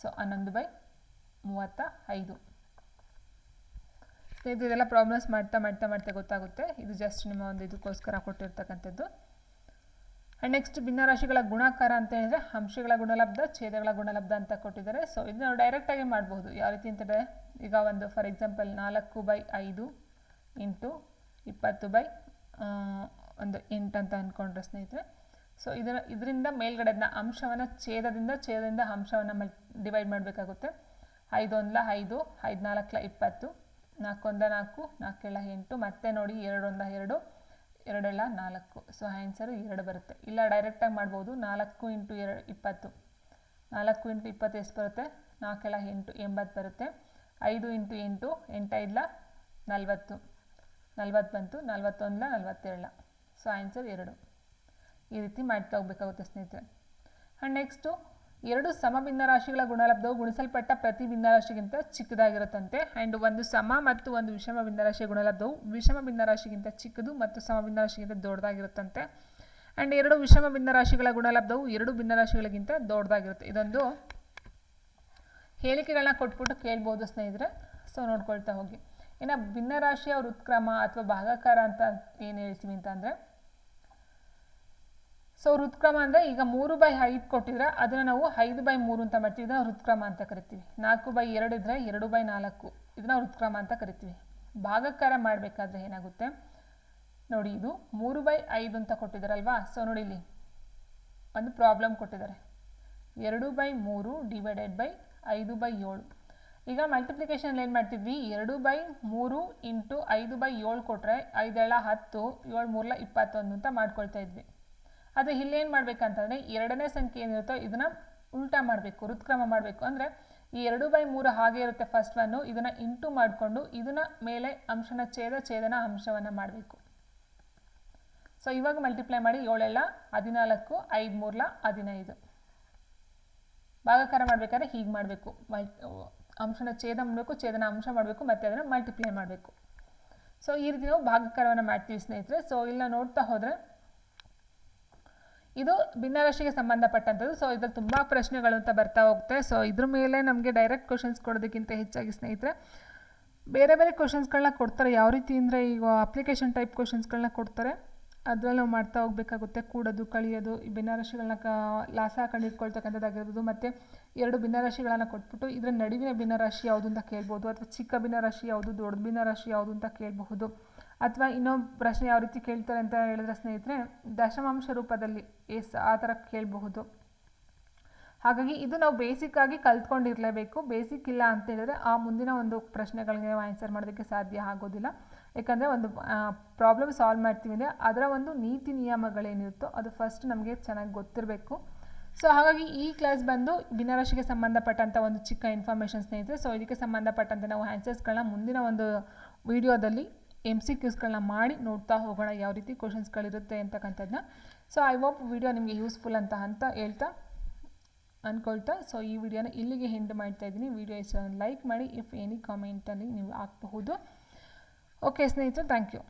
ಸೊ ಹನ್ನೊಂದು ಬೈ ಮೂವತ್ತ ಐದು. ಇದೆಲ್ಲ ಪ್ರಾಬ್ಲಮ್ಸ್ ಮಾಡ್ತಾ ಮಾಡ್ತಾ ಮಾಡ್ತಾ ಗೊತ್ತಾಗುತ್ತೆ. ಇದು ಜಸ್ಟ್ ನಿಮ್ಮ ಒಂದು ಇದಕ್ಕೋಸ್ಕರ ಕೊಟ್ಟಿರ್ತಕ್ಕಂಥದ್ದು. ಆ್ಯಂಡ್ ನೆಕ್ಸ್ಟ್ ಭಿನ್ನರಾಶಿಗಳ ಗುಣಾಕಾರ ಅಂತ ಹೇಳಿದ್ರೆ ಅಂಶಗಳ ಗುಣಲಬ್ಧ, ಛೇದಗಳ ಗುಣಲಬ್ಧ ಅಂತ ಕೊಟ್ಟಿದ್ದಾರೆ. ಸೊ ಇದನ್ನ ನಾವು ಡೈರೆಕ್ಟಾಗಿ ಮಾಡ್ಬೋದು. ಯಾವ ರೀತಿ ಅಂತಂದರೆ ಈಗ ಒಂದು ಫಾರ್ ಎಕ್ಸಾಂಪಲ್ ನಾಲ್ಕು ಬೈ ಐದು ಇಂಟು ಇಪ್ಪತ್ತು ಬೈ ಒಂದು ಎಂಟು ಅಂತ ಅಂದ್ಕೊಂಡ್ರೆ ಸ್ನೇಹಿತರೆ. ಸೊ ಇದರ, ಇದರಿಂದ ಮೇಲ್ಗಡೆದನ್ನ ಅಂಶವನ್ನು ಛೇದದಿಂದ ಛೇದದಿಂದ ಅಂಶವನ್ನು ಮಲ್ ಡಿವೈಡ್ ಮಾಡಬೇಕಾಗುತ್ತೆ. ಐದು ಒಂದಲ ಐದು ಐದು ನಾಲ್ಕಲ ಇಪ್ಪತ್ತು ನಾಲ್ಕೊಂದ ನಾಲ್ಕು ನಾಲ್ಕೇಳ ಎಂಟು, ಮತ್ತೆ ನೋಡಿ ಎರಡು ಒಂದ ಎರಡು ಎರಡೆಲ್ಲ ನಾಲ್ಕು. ಸೊ ಆನ್ಸರು ಎರಡು ಬರುತ್ತೆ. ಇಲ್ಲ ಡೈರೆಕ್ಟಾಗಿ ಮಾಡ್ಬೋದು. ನಾಲ್ಕು ಇಂಟು ಎರಡು ಇಪ್ಪತ್ತು. ನಾಲ್ಕು ಇಂಟು ಇಪ್ಪತ್ತು ಎಷ್ಟು ಬರುತ್ತೆ? ನಾಲ್ಕೆಲ್ಲ ಎಂಟು, ಎಂಬತ್ತು ಬರುತ್ತೆ. ಐದು ಇಂಟು ಎಂಟು, ಎಂಟೈದಲ ನಲ್ವತ್ತು. ನಲ್ವತ್ತು ಬಂತು, ನಲ್ವತ್ತೊಂದಲ ನಲ್ವತ್ತೇಳಲ ಸೊ ಆನ್ಸರ್ ಎರಡು. ಈ ರೀತಿ ಮಾಡ್ತಾ ಹೋಗ್ಬೇಕಾಗುತ್ತೆ ಸ್ನೇಹಿತರೆ. ಆ್ಯಂಡ್ ನೆಕ್ಸ್ಟು ಎರಡು ಸಮ ಭಿನ್ನರಾಶಿಗಳ ಗುಣಲಬ್ಧವು ಗುಣಿಸಲ್ಪಟ್ಟ ಪ್ರತಿ ಭಿನ್ನರಾಶಿಗಿಂತ ಚಿಕ್ಕದಾಗಿರುತ್ತಂತೆ. ಆ್ಯಂಡ್ ಒಂದು ಸಮ ಮತ್ತು ಒಂದು ವಿಷಮ ಭಿನ್ನರಾಶಿಯ ಗುಣಲಬ್ಧವು ವಿಷಮ ಭಿನ್ನರಾಶಿಗಿಂತ ಚಿಕ್ಕದು ಮತ್ತು ಸಮ ಭಿನ್ನರಾಶಿಗಿಂತ ದೊಡ್ಡದಾಗಿರುತ್ತಂತೆ. ಆ್ಯಂಡ್ ಎರಡು ವಿಷಮ ಭಿನ್ನರಾಶಿಗಳ ಗುಣಲಬ್ಧವು ಎರಡು ಭಿನ್ನರಾಶಿಗಳಿಗಿಂತ ದೊಡ್ಡದಾಗಿರುತ್ತೆ. ಇದೊಂದು ಹೇಳಿಕೆಗಳನ್ನ ಕೊಟ್ಬಿಟ್ಟು ಕೇಳ್ಬೋದು ಸ್ನೇಹಿತರೆ. ಸೊ ನೋಡ್ಕೊಳ್ತಾ ಹೋಗಿ. ಇನ್ನು ಭಿನ್ನರಾಶಿಯ ವೃತ್ಕ್ರಮ ಅಥವಾ ಭಾಗಾಕಾರ ಅಂತ ಏನು ಹೇಳ್ತೀವಿ ಅಂತಂದರೆ ಸೊ ಹೃತ್ಕ್ರಮ ಅಂದರೆ ಈಗ ಮೂರು ಬೈ ಐದು ಕೊಟ್ಟಿದ್ರೆ ಅದನ್ನು ನಾವು ಐದು ಬೈ ಮೂರು ಅಂತ ಮಾಡ್ತೀವಿ. ಇದನ್ನು ಹೃತ್ಕ್ರಮ ಅಂತ ಕರಿತೀವಿ. ನಾಲ್ಕು ಬೈ ಎರಡು ಇದ್ದರೆ ಎರಡು ಬೈ ನಾಲ್ಕು. ಇದನ್ನ ಹೃತ್ಕ್ರಮ ಅಂತ ಕರಿತೀವಿ. ಭಾಗಕಾರ ಮಾಡಬೇಕಾದ್ರೆ ಏನಾಗುತ್ತೆ? ನೋಡಿ, ಇದು ಮೂರು ಬೈ ಐದು ಅಂತ ಕೊಟ್ಟಿದ್ದಾರಲ್ವಾ ಸೊ ನೋಡಿ ಇಲ್ಲಿ ಒಂದು ಪ್ರಾಬ್ಲಮ್ ಕೊಟ್ಟಿದ್ದಾರೆ. ಎರಡು ಬೈ ಮೂರು ಡಿವೈಡೆಡ್ ಬೈ ಐದು ಬೈ ಏಳು. ಈಗ ಮಲ್ಟಿಪ್ಲಿಕೇಶನ್ ಏನು ಮಾಡ್ತಿದ್ವಿ ಎರಡು ಬೈ ಮೂರು ಇಂಟು ಐದು ಬೈ ಏಳು ಕೊಟ್ಟರೆ ಐದೇಳ ಹತ್ತು, ಏಳು ಮೂರಲ ಇಪ್ಪತ್ತೊಂದು ಅಂತ ಮಾಡ್ಕೊಳ್ತಾ ಇದ್ವಿ. ಆದರೆ ಇಲ್ಲೇನು ಮಾಡಬೇಕಂತಂದರೆ ಎರಡನೇ ಸಂಖ್ಯೆ ಏನಿರುತ್ತೋ ಇದನ್ನು ಉಲ್ಟಾ ಮಾಡಬೇಕು, ಋತ್ಕ್ರಮ ಮಾಡಬೇಕು. ಅಂದರೆ ಈ ಎರಡು ಬೈ ಮೂರು ಹಾಗೆ ಇರುತ್ತೆ ಫಸ್ಟ್ ಒನ್ನು ಇದನ್ನು ಇಂಟು ಮಾಡಿಕೊಂಡು ಇದನ್ನ ಮೇಲೆ ಅಂಶನ ಛೇದ, ಛೇದನ ಅಂಶವನ್ನು ಮಾಡಬೇಕು. ಸೊ ಇವಾಗ ಮಲ್ಟಿಪ್ಲೈ ಮಾಡಿ ಏಳೆಲ್ಲ, ಹದಿನಾಲ್ಕು ಐದು ಮೂರ್ಲ ಹದಿನೈದು. ಭಾಗಾಕಾರ ಮಾಡಬೇಕಾದ್ರೆ ಹೀಗೆ ಮಾಡಬೇಕು. ಅಂಶನ ಛೇದ ಮಾಡಬೇಕು, ಛೇದನ ಅಂಶ ಮಾಡಬೇಕು, ಮತ್ತು ಅದನ್ನು ಮಲ್ಟಿಪ್ಲೈ ಮಾಡಬೇಕು. ಸೊ ಈ ರೀತಿ ನಾವು ಭಾಗಕಾರವನ್ನು ಮಾಡ್ತೀವಿ ಸ್ನೇಹಿತರೆ. ಸೊ ಇಲ್ಲ ನೋಡ್ತಾ ಹೋದರೆ ಇದು ಭಿನ್ನರಾಶಿಗೆ ಸಂಬಂಧಪಟ್ಟಂಥದ್ದು. ಸೊ ಇದ್ರಲ್ಲಿ ತುಂಬ ಪ್ರಶ್ನೆಗಳು ಅಂತ ಬರ್ತಾ ಹೋಗುತ್ತೆ. ಸೊ ಇದ್ರ ಮೇಲೆ ನಮಗೆ ಡೈರೆಕ್ಟ್ ಕ್ವಶನ್ಸ್ ಕೊಡೋದಕ್ಕಿಂತ ಹೆಚ್ಚಾಗಿ ಸ್ನೇಹಿತರೆ, ಬೇರೆ ಬೇರೆ ಕ್ವಶನ್ಸ್ಗಳನ್ನ ಕೊಡ್ತಾರೆ. ಯಾವ ರೀತಿ ಅಂದರೆ ಈಗ ಅಪ್ಲಿಕೇಶನ್ ಟೈಪ್ ಕ್ವಶನ್ಸ್ಗಳನ್ನ ಕೊಡ್ತಾರೆ. ಅದರಲ್ಲಿ ನಾವು ಮಾಡ್ತಾ ಹೋಗಬೇಕಾಗುತ್ತೆ. ಕೂಡೋದು, ಕಳಿಯೋದು, ಈ ಭಿನ್ನರಾಶಿಗಳನ್ನ ಕ, ಲಾಸ ಹಾಕೊಂಡು ಇಟ್ಕೊಳ್ತಕ್ಕಂಥದ್ದಾಗಿರ್ಬೋದು ಮತ್ತು ಎರಡು ಭಿನ್ನರಾಶಿಗಳನ್ನು ಕೊಟ್ಬಿಟ್ಟು ಇದರ ನಡುವಿನ ಭಿನ್ನರಾಶಿ ಯಾವುದು ಅಂತ ಕೇಳ್ಬೋದು. ಅಥವಾ ಚಿಕ್ಕ ಭಿನ್ನರಾಶಿ ಯಾವುದು, ದೊಡ್ಡ ಭಿನ್ನರಾಶಿ ಯಾವುದು ಅಂತ ಕೇಳಬಹುದು. ಅಥವಾ ಇನ್ನೊಂದು ಪ್ರಶ್ನೆ ಯಾವ ರೀತಿ ಕೇಳ್ತಾರೆ ಅಂತ ಹೇಳಿದ್ರೆ ಸ್ನೇಹಿತರೆ, ದಶಮಾಂಶ ರೂಪದಲ್ಲಿ ಎಸ್ ಆ ಥರ ಕೇಳಬಹುದು. ಹಾಗಾಗಿ ಇದು ನಾವು ಬೇಸಿಕ್ಕಾಗಿ ಕಲ್ತ್ಕೊಂಡಿರಲೇಬೇಕು. ಬೇಸಿಕ್ ಇಲ್ಲ ಅಂತ ಹೇಳಿದ್ರೆ ಆ ಮುಂದಿನ ಒಂದು ಪ್ರಶ್ನೆಗಳಿಗೆ ನಾವು ಆನ್ಸರ್ ಮಾಡೋದಕ್ಕೆ ಸಾಧ್ಯ ಆಗೋದಿಲ್ಲ. ಯಾಕಂದರೆ ಒಂದು ಪ್ರಾಬ್ಲಮ್ ಸಾಲ್ವ್ ಮಾಡ್ತೀವಿ ಅಂದರೆ ಅದರ ಒಂದು ನೀತಿ ನಿಯಮಗಳೇನಿರುತ್ತೋ ಅದು ಫಸ್ಟ್ ನಮಗೆ ಚೆನ್ನಾಗಿ ಗೊತ್ತಿರಬೇಕು. ಸೊ ಹಾಗಾಗಿ ಈ ಕ್ಲಾಸ್ ಬಂದು ಭಿನ್ನರಾಶಿಗೆ ಸಂಬಂಧಪಟ್ಟಂಥ ಒಂದು ಚಿಕ್ಕ ಇನ್ಫಾರ್ಮೇಷನ್ ಸ್ನೇಹಿತರೆ. ಸೊ ಇದಕ್ಕೆ ಸಂಬಂಧಪಟ್ಟಂತೆ ನಾವು ಆನ್ಸರ್ಸ್ಗಳನ್ನ ಮುಂದಿನ ಒಂದು ವಿಡಿಯೋದಲ್ಲಿ ಎಂ ಸಿ ಕ್ಯೂಸ್ಗಳನ್ನ ಮಾಡಿ ನೋಡ್ತಾ ಹೋಗೋಣ ಯಾವ ರೀತಿ ಕ್ವಶನ್ಸ್ಗಳಿರುತ್ತೆ ಅಂತಕ್ಕಂಥದ್ದನ್ನ ಸೊ ಐ ಹೋಪ್ ವಿಡಿಯೋ ನಿಮಗೆ ಯೂಸ್ಫುಲ್ ಅಂತ ಅಂತ ಹೇಳ್ತಾ ಅಂದ್ಕೊಳ್ತಾ ಸೊ ಈ ವಿಡಿಯೋನ ಇಲ್ಲಿಗೆ ಹೆಂಡ್ ಮಾಡ್ತಾ ಇದ್ದೀನಿ. ವಿಡಿಯೋ ಇಷ್ಟ ಲೈಕ್ ಮಾಡಿ ಇಫ್ ಎನಿ ಕಾಮೆಂಟಲ್ಲಿ ನೀವು ಹಾಕಬಹುದು. ಓಕೆ ಸ್ನೇಹಿತರು ಥ್ಯಾಂಕ್ ಯು